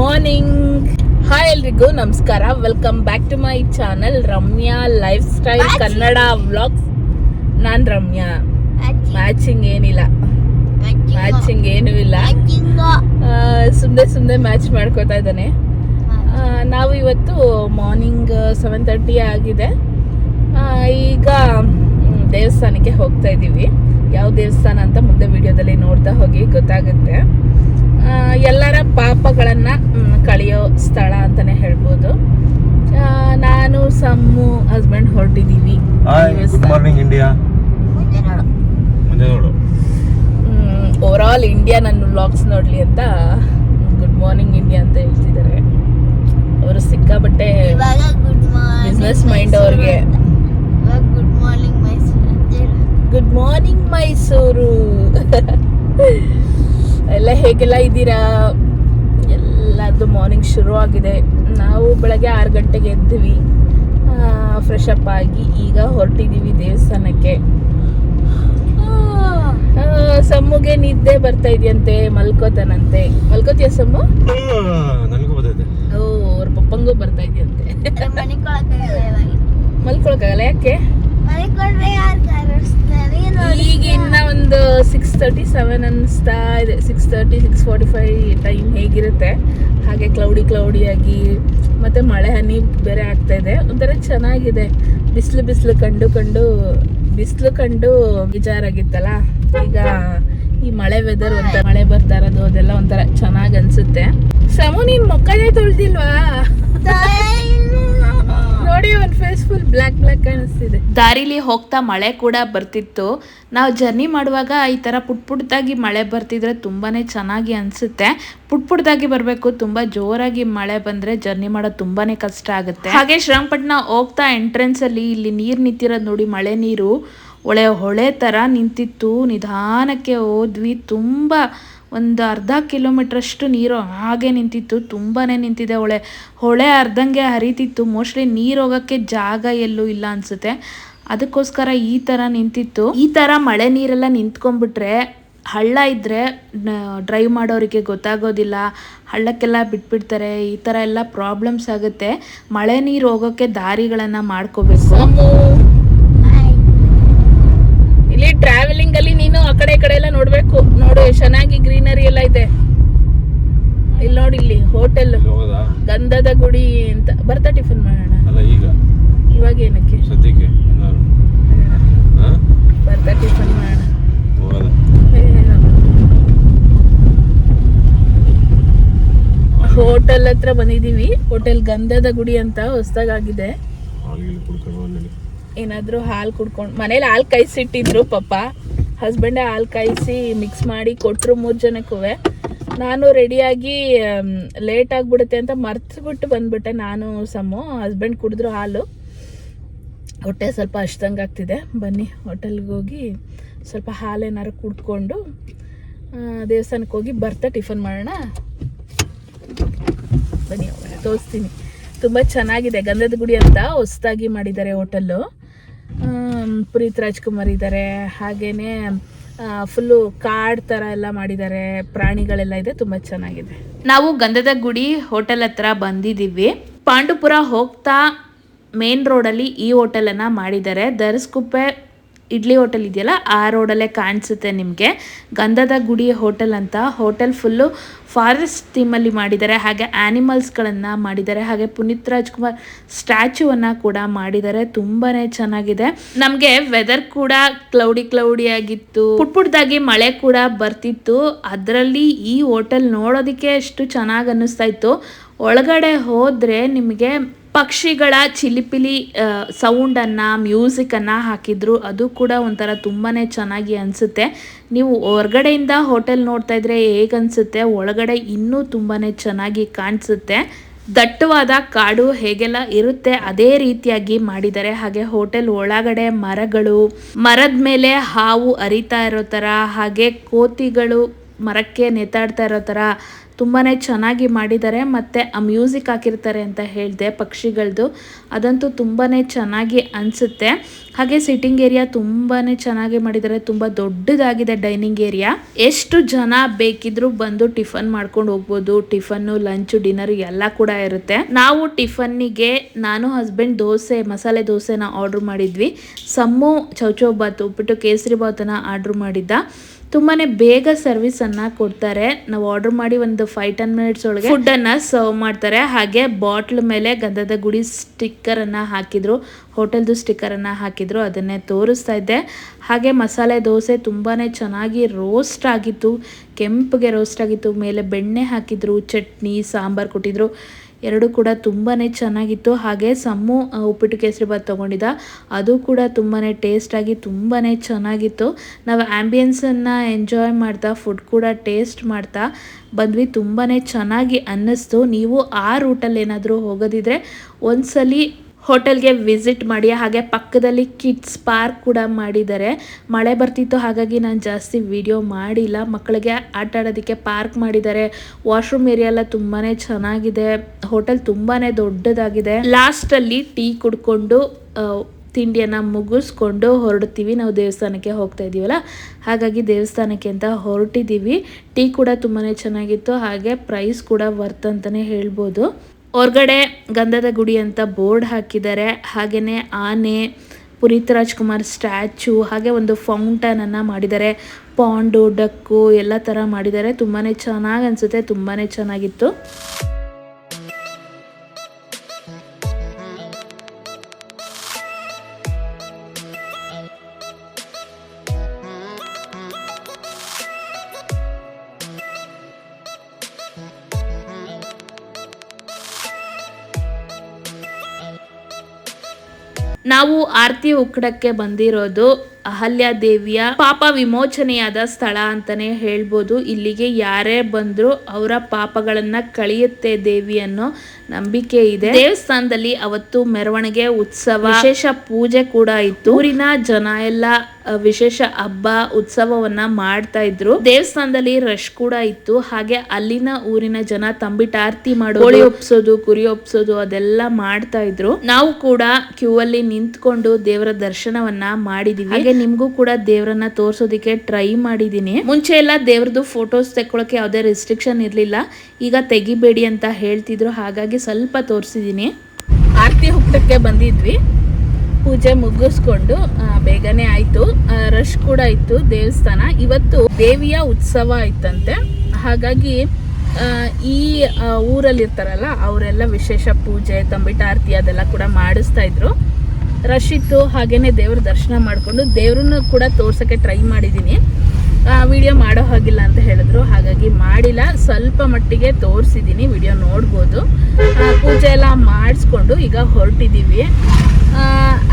Morning hi ಎಲ್ರಿಗೂ. ನಮಸ್ಕಾರ. Welcome back to my channel Ramya lifestyle Kannada vlogs ನಾನು Ramya. Matching ಏನಿಲ್ಲ. ಮ್ಯಾಚಿಂಗ್ ಏನೂ ಇಲ್ಲ. ಸುಮ್ಮನೆ ಸುಮ್ಮನೆ ಮ್ಯಾಚ್ ಮಾಡ್ಕೋತಾ ಇದ್ದಾನೆ. ನಾವು ಇವತ್ತು ಮಾರ್ನಿಂಗ್ ಸೆವೆನ್ ತರ್ಟಿ ಆಗಿದೆ. ಈಗ ದೇವಸ್ಥಾನಕ್ಕೆ ಹೋಗ್ತಾ ಇದ್ದೀವಿ. ಯಾವ ದೇವಸ್ಥಾನ ಅಂತ ಮುಂದೆ ವಿಡಿಯೋದಲ್ಲಿ ನೋಡ್ತಾ ಹೋಗಿ ಗೊತ್ತಾಗುತ್ತೆ. ಎಲ್ಲರ ಪಾಪಗಳನ್ನು ಕಳೆಯೋ ಸ್ಥಳ ಅಂತಲೇ ಹೇಳ್ಬೋದು. ನಾನು ಸಮ್ಮು ಹಸ್ಬೆಂಡ್ ಹೊರಟಿದ್ದೀವಿ ಗುಡ್ ಮಾರ್ನಿಂಗ್ ಇಂಡಿಯಾ ಮುಂದೆ ನೋಡು. ಓವರ್ ಆಲ್ ಇಂಡಿಯಾ ನನ್ನ ವ್ಲಾಗ್ಸ್ ನೋಡಲಿ ಅಂತ ಗುಡ್ ಮಾರ್ನಿಂಗ್ ಇಂಡಿಯಾ ಅಂತ ಹೇಳ್ತಿದ್ದಾರೆ ಅವರು ಸಿಕ್ಕಾಬಟ್ಟೆ ಬಿಸ್ನೆಸ್ ಮೈಂಡ್ ಅವ್ರಿಗೆ. Good morning Mysuru good morning Mysuru ಎಲ್ಲ ಹೇಗೆಲ್ಲ ಇದ್ದೀರಾ? ಎಲ್ಲದು ಮಾರ್ನಿಂಗ್ ಶುರು ಆಗಿದೆ. ನಾವು ಬೆಳಗ್ಗೆ ಆರು ಗಂಟೆಗೆ ಎದ್ದಿವಿ. ಫ್ರೆಶ್ ಅಪ್ ಆಗಿ ಈಗ ಹೊರಟಿದ್ದೀವಿ ದೇವಸ್ಥಾನಕ್ಕೆ. ಸಮ್ಮುಗೆ ನಿದ್ದೆ ಬರ್ತಾ ಇದೆಯಂತೆ ಮಲ್ಕೋತಾನಂತೆ. ಮಲ್ಕೋತೀಯ ಸಮ್ಮು? ಓ ಅವ್ರ ಪಪ್ಪಂಗೂ ಬರ್ತಾ ಇದೆಯಂತೆ. ಮಲ್ಕೊಳಕ್ಕಾಗಲ್ಲ ಯಾಕೆ? ಮನೆ ತರ್ಟಿ ಸೆವೆನ್ ಅನ್ನಿಸ್ತಾ ಇದೆ. Six thirty six forty five time ಹೇಗಿರುತ್ತೆ? ಹಾಗೆ ಕ್ಲೌಡಿ ಕ್ಲೌಡಿಯಾಗಿ ಮತ್ತೆ ಮಳೆ, ಹನಿ ಬೇರೆ ಆಗ್ತಾ ಇದೆ. ಒಂಥರ ಚೆನ್ನಾಗಿದೆ. ಬಿಸಿಲು ಬಿಸಿಲು ಕಂಡು ಕಂಡು, ಬಿಸಿಲು ಕಂಡು ಬೇಜಾರಾಗಿತ್ತಲ್ಲ? ಈಗ ಈ ಮಳೆ ವೆದರ್ ಅಂತ ಮಳೆ ಬರ್ತಾ ಇರೋದು, ಅದೆಲ್ಲ ಒಂಥರ ಚೆನ್ನಾಗಿ ಅನ್ಸುತ್ತೆ. ಸಮು ನೀನ್ ಮೊಕ್ಕನೇ ತೊಳ್ದಿಲ್ವಾ? ನೋಡಿ ಒಂದು ಫೇಸ್ ಫುಲ್ ಬ್ಲ್ಯಾಕ್ ಬ್ಲ್ಯಾಕ್ ಕಾಣಿಸ್ತಿದೆ. ದಾರಿಲಿ ಹೋಗ್ತಾ ಮಳೆ ಕೂಡ ಬರ್ತಿತ್ತು. ನಾವು ಜರ್ನಿ ಮಾಡುವಾಗ ಈ ಥರ ಪುಟ್ ಪುಟ್ದಾಗಿ ಮಳೆ ಬರ್ತಿದ್ರೆ ತುಂಬಾನೇ ಚೆನ್ನಾಗಿ ಅನಿಸುತ್ತೆ. ಪುಟ್ ಪುಟ್ದಾಗಿ ಬರಬೇಕು, ತುಂಬ ಜೋರಾಗಿ ಮಳೆ ಬಂದರೆ ಜರ್ನಿ ಮಾಡೋದು ತುಂಬಾನೇ ಕಷ್ಟ ಆಗುತ್ತೆ. ಹಾಗೆ ಶ್ರೀರಂಗಪಟ್ಟಣ ಹೋಗ್ತಾ ಎಂಟ್ರೆನ್ಸ್ ಅಲ್ಲಿ ಇಲ್ಲಿ ನೀರು ನಿಂತಿರೋದು ನೋಡಿ, ಮಳೆ ನೀರು ಒಳ್ಳೆ ಹೊಳೆ ಥರ ನಿಂತಿತ್ತು. ನಿಧಾನಕ್ಕೆ ಹೋದ್ವಿ, ತುಂಬ ಒಂದು ಅರ್ಧ ಕಿಲೋಮೀಟ್ರಷ್ಟು ನೀರು ಹಾಗೆ ನಿಂತಿತ್ತು ತುಂಬಾ ನಿಂತಿದೆ ಹೊಳೆ ಹೊಳೆ ಅರ್ಧಂಗೆ ಹರಿತಿತ್ತು, ಮೋಸ್ಟ್ಲಿ ನೀರು ಹೋಗೋಕ್ಕೆ ಜಾಗ ಎಲ್ಲೂ ಇಲ್ಲ ಅನಿಸುತ್ತೆ. ಅದಕ್ಕೋಸ್ಕರ ಈ ಥರ ನಿಂತಿತ್ತು. ಈ ಥರ ಮಳೆ ನೀರೆಲ್ಲ ನಿಂತ್ಕೊಂಡ್ಬಿಟ್ರೆ ಹಳ್ಳ ಇದ್ದರೆ ಡ್ರೈವ್ ಮಾಡೋರಿಗೆ ಗೊತ್ತಾಗೋದಿಲ್ಲ. ಹಳ್ಳಕ್ಕೆಲ್ಲ ಬಿಟ್ಬಿಡ್ತಾರೆ, ಈ ಥರ ಎಲ್ಲ ಪ್ರಾಬ್ಲಮ್ಸ್ ಆಗುತ್ತೆ. ಮಳೆ ನೀರು ಹೋಗೋಕ್ಕೆ ದಾರಿಗಳನ್ನು ಮಾಡ್ಕೋಬೇಕು. ಇಲ್ಲಿ ಟ್ರಾವೆಲಿಂಗಲ್ಲಿ ನೀನು ಆ ಕಡೆ ಕಡೆ ಎಲ್ಲ ನೋಡ್ಬೇಕು. ನೋಡು ಚೆನ್ನಾಗಿ ಗ್ರೀನರಿ ಎಲ್ಲ ಇದೆ. ಇಲ್ಲಿ ನೋಡಿ ಇಲ್ಲಿ ಹೋಟೆಲ್ ಗಂಧದ ಗುಡಿ ಅಂತ. ಬರ್ತಾ ಟಿಫಿನ್ ಮಾಡೋಣ. ಇವಾಗ ಏನಕ್ಕೆ? ಬರ್ತಾ ಟಿಫಿನ್ ಮಾಡೋಣ. ಹೋಟೆಲ್ ಹತ್ರ ಬಂದಿದೀವಿ ಹೋಟೆಲ್ ಗಂಧದ ಗುಡಿ ಅಂತ ಹೊಸದಾಗಿದೆ ಏನಾದರೂ ಹಾಲು ಕುಡ್ಕೊಂಡು ಮನೇಲಿ ಹಾಲು ಕೈಸಿಟ್ಟಿದ್ರು ಪಾಪ. ಹಸ್ಬೆಂಡೇ ಹಾಲು ಕಾಯಿಸಿ ಮಿಕ್ಸ್ ಮಾಡಿ ಕೊಟ್ಟರು ಮೂರು ಜನಕ್ಕೂ. ನಾನು ರೆಡಿಯಾಗಿ ಲೇಟ್ ಆಗಿಬಿಡುತ್ತೆ ಅಂತ ಮರ್ತುಬಿಟ್ಟು ಬಂದ್ಬಿಟ್ಟೆ ನಾನು, ಸಮ್ಮು ಹಸ್ಬೆಂಡ್ ಕುಡಿದ್ರು ಹಾಲು. ಹೊಟ್ಟೆ ಸ್ವಲ್ಪ ಅಷ್ಟಂಗೆ ಆಗ್ತಿದೆ. ಬನ್ನಿ ಹೋಟೆಲ್ಗೆ ಹೋಗಿ ಸ್ವಲ್ಪ ಹಾಲೇನಾರು ಕುಡ್ಕೊಂಡು ದೇವಸ್ಥಾನಕ್ಕೆ ಹೋಗಿ ಬರ್ತಾ ಟಿಫನ್ ಮಾಡೋಣ. ಬನ್ನಿ, ತೋರಿಸ್ತೀನಿ. ತುಂಬ ಚೆನ್ನಾಗಿದೆ. ಗಂಧದ ಗುಡಿ ಅಂತ ಹೊಸದಾಗಿ ಮಾಡಿದ್ದಾರೆ ಹೋಟೆಲ್ಲು. ಪುನೀತ್ ರಾಜ್ಕುಮಾರ್ ಇದ್ದಾರೆ. ಹಾಗೇನೆ ಫುಲ್ಲು ಕಾಡ್ ಥರ ಎಲ್ಲ ಮಾಡಿದ್ದಾರೆ. ಪ್ರಾಣಿಗಳೆಲ್ಲ ಇದೆ, ತುಂಬ ಚೆನ್ನಾಗಿದೆ. ನಾವು ಗಂಧದ ಗುಡಿ ಹೋಟೆಲ್ ಹತ್ರ ಬಂದಿದ್ದೀವಿ. ಪಾಂಡುಪುರ ಹೋಗ್ತಾ ಮೇನ್ ರೋಡಲ್ಲಿ ಈ ಹೋಟೆಲನ್ನು ಮಾಡಿದ್ದಾರೆ. ದರ್ಸ್ಕುಪ್ಪೆ ಇಡ್ಲಿ ಹೋಟೆಲ್ ಇದೆಯಲ್ಲ, ಆ ರೋಡಲ್ಲೇ ಕಾಣಿಸುತ್ತೆ ನಿಮಗೆ. ಗಂಧದ ಗುಡಿ ಹೋಟೆಲ್ ಅಂತ. ಹೋಟೆಲ್ ಫುಲ್ಲು ಫಾರೆಸ್ಟ್ ಥೀಮಲ್ಲಿ ಮಾಡಿದ್ದಾರೆ. ಹಾಗೆ ಆ್ಯನಿಮಲ್ಸ್ಗಳನ್ನು ಮಾಡಿದ್ದಾರೆ. ಹಾಗೆ ಪುನೀತ್ ರಾಜ್ಕುಮಾರ್ ಸ್ಟ್ಯಾಚ್ಯೂವನ್ನು ಕೂಡ ಮಾಡಿದ್ದಾರೆ. ತುಂಬಾ ಚೆನ್ನಾಗಿದೆ. ನಮಗೆ ವೆದರ್ ಕೂಡ ಕ್ಲೌಡಿ ಕ್ಲೌಡಿ ಆಗಿತ್ತು. ಪುಟ್ ಪುಟ್ದಾಗಿ ಮಳೆ ಕೂಡ ಬರ್ತಿತ್ತು. ಅದರಲ್ಲಿ ಈ ಹೋಟೆಲ್ ನೋಡೋದಕ್ಕೆ ಎಷ್ಟು ಚೆನ್ನಾಗಿ ಅನ್ನಿಸ್ತಾ ಇತ್ತು. ಒಳಗಡೆ ಹೋದರೆ ನಿಮಗೆ ಪಕ್ಷಿಗಳ ಚಿಲಿಪಿಲಿ ಸೌಂಡನ್ನು ಮ್ಯೂಸಿಕನ್ನು ಹಾಕಿದ್ರು, ಅದು ಕೂಡ ಒಂಥರ ತುಂಬಾ ಚೆನ್ನಾಗಿ ಅನಿಸುತ್ತೆ. ನೀವು ಹೊರಗಡೆಯಿಂದ ಹೋಟೆಲ್ ನೋಡ್ತಾ ಇದ್ರೆ ಹೇಗನ್ಸುತ್ತೆ? ಒಳಗಡೆ ಇನ್ನೂ ತುಂಬಾ ಚೆನ್ನಾಗಿ ಕಾಣಿಸುತ್ತೆ. ದಟ್ಟವಾದ ಕಾಡು ಹೇಗೆಲ್ಲ ಇರುತ್ತೆ, ಅದೇ ರೀತಿಯಾಗಿ ಮಾಡಿದ್ದಾರೆ. ಹಾಗೆ ಹೋಟೆಲ್ ಒಳಗಡೆ ಮರಗಳು, ಮರದ ಮೇಲೆ ಹಾವು ಅರಿತಾ ಇರೋ ಥರ, ಹಾಗೆ ಕೋತಿಗಳು ಮರಕ್ಕೆ ನೇತಾಡ್ತಾ ಇರೋ ಥರ ತುಂಬಾ ಚೆನ್ನಾಗಿ ಮಾಡಿದ್ದಾರೆ, ಮತ್ತು ಆ ಮ್ಯೂಸಿಕ್ ಹಾಕಿರ್ತಾರೆ ಅಂತ ಹೇಳಿದೆ ಪಕ್ಷಿಗಳದ್ದು ಅದಂತೂ ತುಂಬಾ ಚೆನ್ನಾಗಿ ಅನಿಸುತ್ತೆ. ಹಾಗೆ ಸಿಟ್ಟಿಂಗ್ ಏರಿಯಾ ತುಂಬಾ ಚೆನ್ನಾಗಿ ಮಾಡಿದ್ದಾರೆ, ತುಂಬ ದೊಡ್ಡದಾಗಿದೆ ಡೈನಿಂಗ್ ಏರಿಯಾ ಎಷ್ಟು ಜನ ಬೇಕಿದ್ರೂ ಬಂದು ಟಿಫನ್ ಮಾಡ್ಕೊಂಡು ಹೋಗ್ಬೋದು, ಟಿಫನ್ನು ಲಂಚು ಡಿನ್ನರ್ ಎಲ್ಲ ಕೂಡ ಇರುತ್ತೆ. ನಾವು ಟಿಫನ್ನಿಗೆ, ನಾನು ಹಸ್ಬೆಂಡ್ ದೋಸೆ, ಮಸಾಲೆ ದೋಸೆನ ಆರ್ಡ್ರ್ ಮಾಡಿದ್ವಿ. ಸಮ್ಮು, ಚೌಚೌ ಬಾತ್ ಉಪ್ಪಿಟ್ಟು, ಕೇಸರಿ ಬಾತನ್ನ ಆರ್ಡ್ರ್ ಮಾಡಿದ್ದ. ತುಂಬಾನೇ ಬೇಗ ಸರ್ವಿಸ್ ಅನ್ನ ಕೊಡ್ತಾರೆ. ನಾವು ಆರ್ಡರ್ ಮಾಡಿ ಒಂದು ಫೈವ್ ಟೆನ್ ಮಿನಿಟ್ಸ್ ಒಳಗೆ ಫುಡ್ ಅನ್ನ ಸರ್ವ್ ಮಾಡ್ತಾರೆ. ಹಾಗೆ ಬಾಟ್ಲ್ ಮೇಲೆ ಗಂಧದ ಗುಡಿ ಸ್ಟಿಕ್ಕರ್ ಅನ್ನ ಹಾಕಿದ್ರು. ಹೋಟೆಲ್ದು ಸ್ಟಿಕ್ಕರ್ ಅನ್ನ ಹಾಕಿದ್ರು. ಅದನ್ನೇ ತೋರಿಸ್ತಾ ಇದ್ದೆ. ಹಾಗೆ ಮಸಾಲೆ ದೋಸೆ ತುಂಬಾ ಚೆನ್ನಾಗಿ ರೋಸ್ಟ್ ಆಗಿತ್ತು. ಕೆಂಪಗೆ ರೋಸ್ಟ್ ಆಗಿತ್ತು. ಮೇಲೆ ಬೆಣ್ಣೆ ಹಾಕಿದ್ರು, ಚಟ್ನಿ, ಸಾಂಬಾರ್ ಕೊಟ್ಟಿದ್ರು. ಎರಡು ಕೂಡ ತುಂಬಾ ಚೆನ್ನಾಗಿತ್ತು. ಹಾಗೆ ಸಮ್ಮು ಉಪ್ಪಿಟ್ಟು ಕೇಸರಿ ಬಾತ್ ತೊಗೊಂಡಿದ್ದ. ಅದು ಕೂಡ ತುಂಬಾ ಟೇಸ್ಟಾಗಿ ತುಂಬಾ ಚೆನ್ನಾಗಿತ್ತು. ನಾವು ಆ್ಯಂಬಿಯನ್ಸನ್ನು ಎಂಜಾಯ್ ಮಾಡ್ತಾ ಫುಡ್ ಕೂಡ ಟೇಸ್ಟ್ ಮಾಡ್ತಾ ಬಂದ್ವಿ. ತುಂಬಾ ಚೆನ್ನಾಗಿ ಅನ್ನಿಸ್ತು. ನೀವು ಆ ರೂಟಲ್ಲಿ ಏನಾದರೂ ಹೋಗೋದಿದ್ರೆ ಒಂದ್ಸಲಿ ಹೋಟೆಲ್ಗೆ ವಿಸಿಟ್ ಮಾಡಿ, ಹಾಗೆ ಪಕ್ಕದಲ್ಲಿ ಕಿಡ್ಸ್ ಪಾರ್ಕ್ ಕೂಡ ಮಾಡಿದ್ದಾರೆ. ಮಳೆ ಬರ್ತಿತ್ತು, ಹಾಗಾಗಿ ನಾನು ಜಾಸ್ತಿ ವಿಡಿಯೋ ಮಾಡಿಲ್ಲ. ಮಕ್ಕಳಿಗೆ ಆಟ ಆಡೋದಕ್ಕೆ ಪಾರ್ಕ್ ಮಾಡಿದ್ದಾರೆ. ವಾಶ್ರೂಮ್ ಏರಿಯಾ ಎಲ್ಲ ತುಂಬಾ ಚೆನ್ನಾಗಿದೆ. ಹೋಟೆಲ್ ತುಂಬಾ ದೊಡ್ಡದಾಗಿದೆ. ಲಾಸ್ಟಲ್ಲಿ ಟೀ ಕುಡ್ಕೊಂಡು ತಿಂಡಿಯನ್ನು ಮುಗಿಸ್ಕೊಂಡು ಹೊರಡ್ತೀವಿ. ನಾವು ದೇವಸ್ಥಾನಕ್ಕೆ ಹೋಗ್ತಾ ಇದ್ದೀವಲ್ಲ ಹಾಗಾಗಿ ದೇವಸ್ಥಾನಕ್ಕೆ ಅಂತ ಹೊರಟಿದ್ದೀವಿ ಟೀ ಕೂಡ ತುಂಬಾ ಚೆನ್ನಾಗಿತ್ತು. ಹಾಗೆ ಪ್ರೈಸ್ ಕೂಡ ವರ್ತ್ ಅಂತಲೇ ಹೇಳ್ಬೋದು. ಹೊರ್ಗಡೆ ಗಂಧದ ಗುಡಿ ಅಂತ ಬೋರ್ಡ್ ಹಾಕಿದ್ದಾರೆ. ಹಾಗೆಯೇ ಆನೆ, ಪುನೀತ್ ರಾಜ್ಕುಮಾರ್ ಸ್ಟ್ಯಾಚು, ಹಾಗೆ ಒಂದು ಫೌಂಟನನ್ನು ಮಾಡಿದ್ದಾರೆ. ಪಾಂಡು, ಡಕ್ಕು, ಎಲ್ಲ ಥರ ಮಾಡಿದ್ದಾರೆ. ತುಂಬಾ ಚೆನ್ನಾಗಿ ಅನಿಸುತ್ತೆ. ತುಂಬಾ ಚೆನ್ನಾಗಿತ್ತು. ನಾವು ಆರತಿ ಉಕ್ಕಡಕ್ಕೆ ಬಂದಿರೋದು ಅಹಲ್ಯ ದೇವಿಯ ಪಾಪ ವಿಮೋಚನೆಯಾದ ಸ್ಥಳ ಅಂತಾನೆ ಹೇಳ್ಬೋದು. ಇಲ್ಲಿಗೆ ಯಾರೇ ಬಂದ್ರು ಅವರ ಪಾಪಗಳನ್ನ ಕಳೆಯುತ್ತೆ ದೇವಿ ಅನ್ನೋ ನಂಬಿಕೆ ಇದೆ. ದೇವಸ್ಥಾನದಲ್ಲಿ ಅವತ್ತು ಮೆರವಣಿಗೆ, ಉತ್ಸವ, ವಿಶೇಷ ಪೂಜೆ ಕೂಡ ಇತ್ತು. ಊರಿನ ಜನ ಎಲ್ಲ ವಿಶೇಷ ಹಬ್ಬ, ಉತ್ಸವವನ್ನ ಮಾಡ್ತಾ ಇದ್ರು. ದೇವಸ್ಥಾನದಲ್ಲಿ ರಶ್ ಕೂಡ ಇತ್ತು. ಹಾಗೆ ಅಲ್ಲಿನ ಊರಿನ ಜನ ತಂಬಿಟ್ಟು ಆರತಿ ಮಾಡೋ ಕೋಳಿ ಒಪ್ಸೋದು, ಕುರಿ ಒಪ್ಸೋದು ಅದೆಲ್ಲ ಮಾಡ್ತಾ ಇದ್ರು. ನಾವು ಕೂಡ ಕ್ಯೂ ಅಲ್ಲಿ ನಿಂತ್ಕೊಂಡು ದೇವರ ದರ್ಶನವನ್ನ ಮಾಡಿದೀವಿ. ಹಾಗೆ ನಿಮ್ಗೂ ಕೂಡ ದೇವರನ್ನ ತೋರಿಸೋದಕ್ಕೆ ಟ್ರೈ ಮಾಡಿದ್ದೀನಿ. ಮುಂಚೆ ಎಲ್ಲ ದೇವ್ರದ್ದು ಫೋಟೋಸ್ ತೆಕ್ಕೊಳಕ್ಕೆ ಯಾವುದೇ ರೆಸ್ಟ್ರಿಕ್ಷನ್ ಇರಲಿಲ್ಲ. ಈಗ ತೆಗಿಬೇಡಿ ಅಂತ ಹೇಳ್ತಿದ್ರು, ಹಾಗಾಗಿ ಸ್ವಲ್ಪ ತೋರಿಸಿದ್ದೀನಿ. ಆರತಿ ಹುಟ್ಟಕ್ಕೆ ಬಂದಿದ್ವಿ. ಪೂಜೆ ಮುಗಿಸ್ಕೊಂಡು ಬೇಗನೆ ಆಯ್ತು. ರಶ್ ಕೂಡ ಇತ್ತು ದೇವಸ್ಥಾನ. ಇವತ್ತು ದೇವಿಯ ಉತ್ಸವ ಇತ್ತಂತೆ ಹಾಗಾಗಿ ಈ ಊರಲ್ಲಿ ಇರ್ತಾರಲ್ಲ ಅವರೆಲ್ಲ ವಿಶೇಷ ಪೂಜೆ ತಂಬಿಟ ಆರತಿ ಅದೆಲ್ಲ ಕೂಡ ಮಾಡಿಸ್ತಾ ಇದ್ರು. ರಶ್ ಇತ್ತು, ಹಾಗೇನೆ ದೇವ್ರ ದರ್ಶನ ಮಾಡಿಕೊಂಡು ದೇವ್ರನ್ನ ಕೂಡ ತೋರ್ಸೋಕ್ಕೆ ಟ್ರೈ ಮಾಡಿದ್ದೀನಿ ವಿಡಿಯೋ ಮಾಡೋ ಹಾಗಿಲ್ಲ ಅಂತ ಹೇಳಿದ್ರು. ಹಾಗಾಗಿ ಮಾಡಿಲ್ಲ. ಸ್ವಲ್ಪ ಮಟ್ಟಿಗೆ ತೋರಿಸಿದ್ದೀನಿ ವಿಡಿಯೋ ನೋಡ್ಬೋದು. ಪೂಜೆ ಎಲ್ಲ ಮಾಡಿಸ್ಕೊಂಡು ಈಗ ಹೊರಟಿದ್ದೀವಿ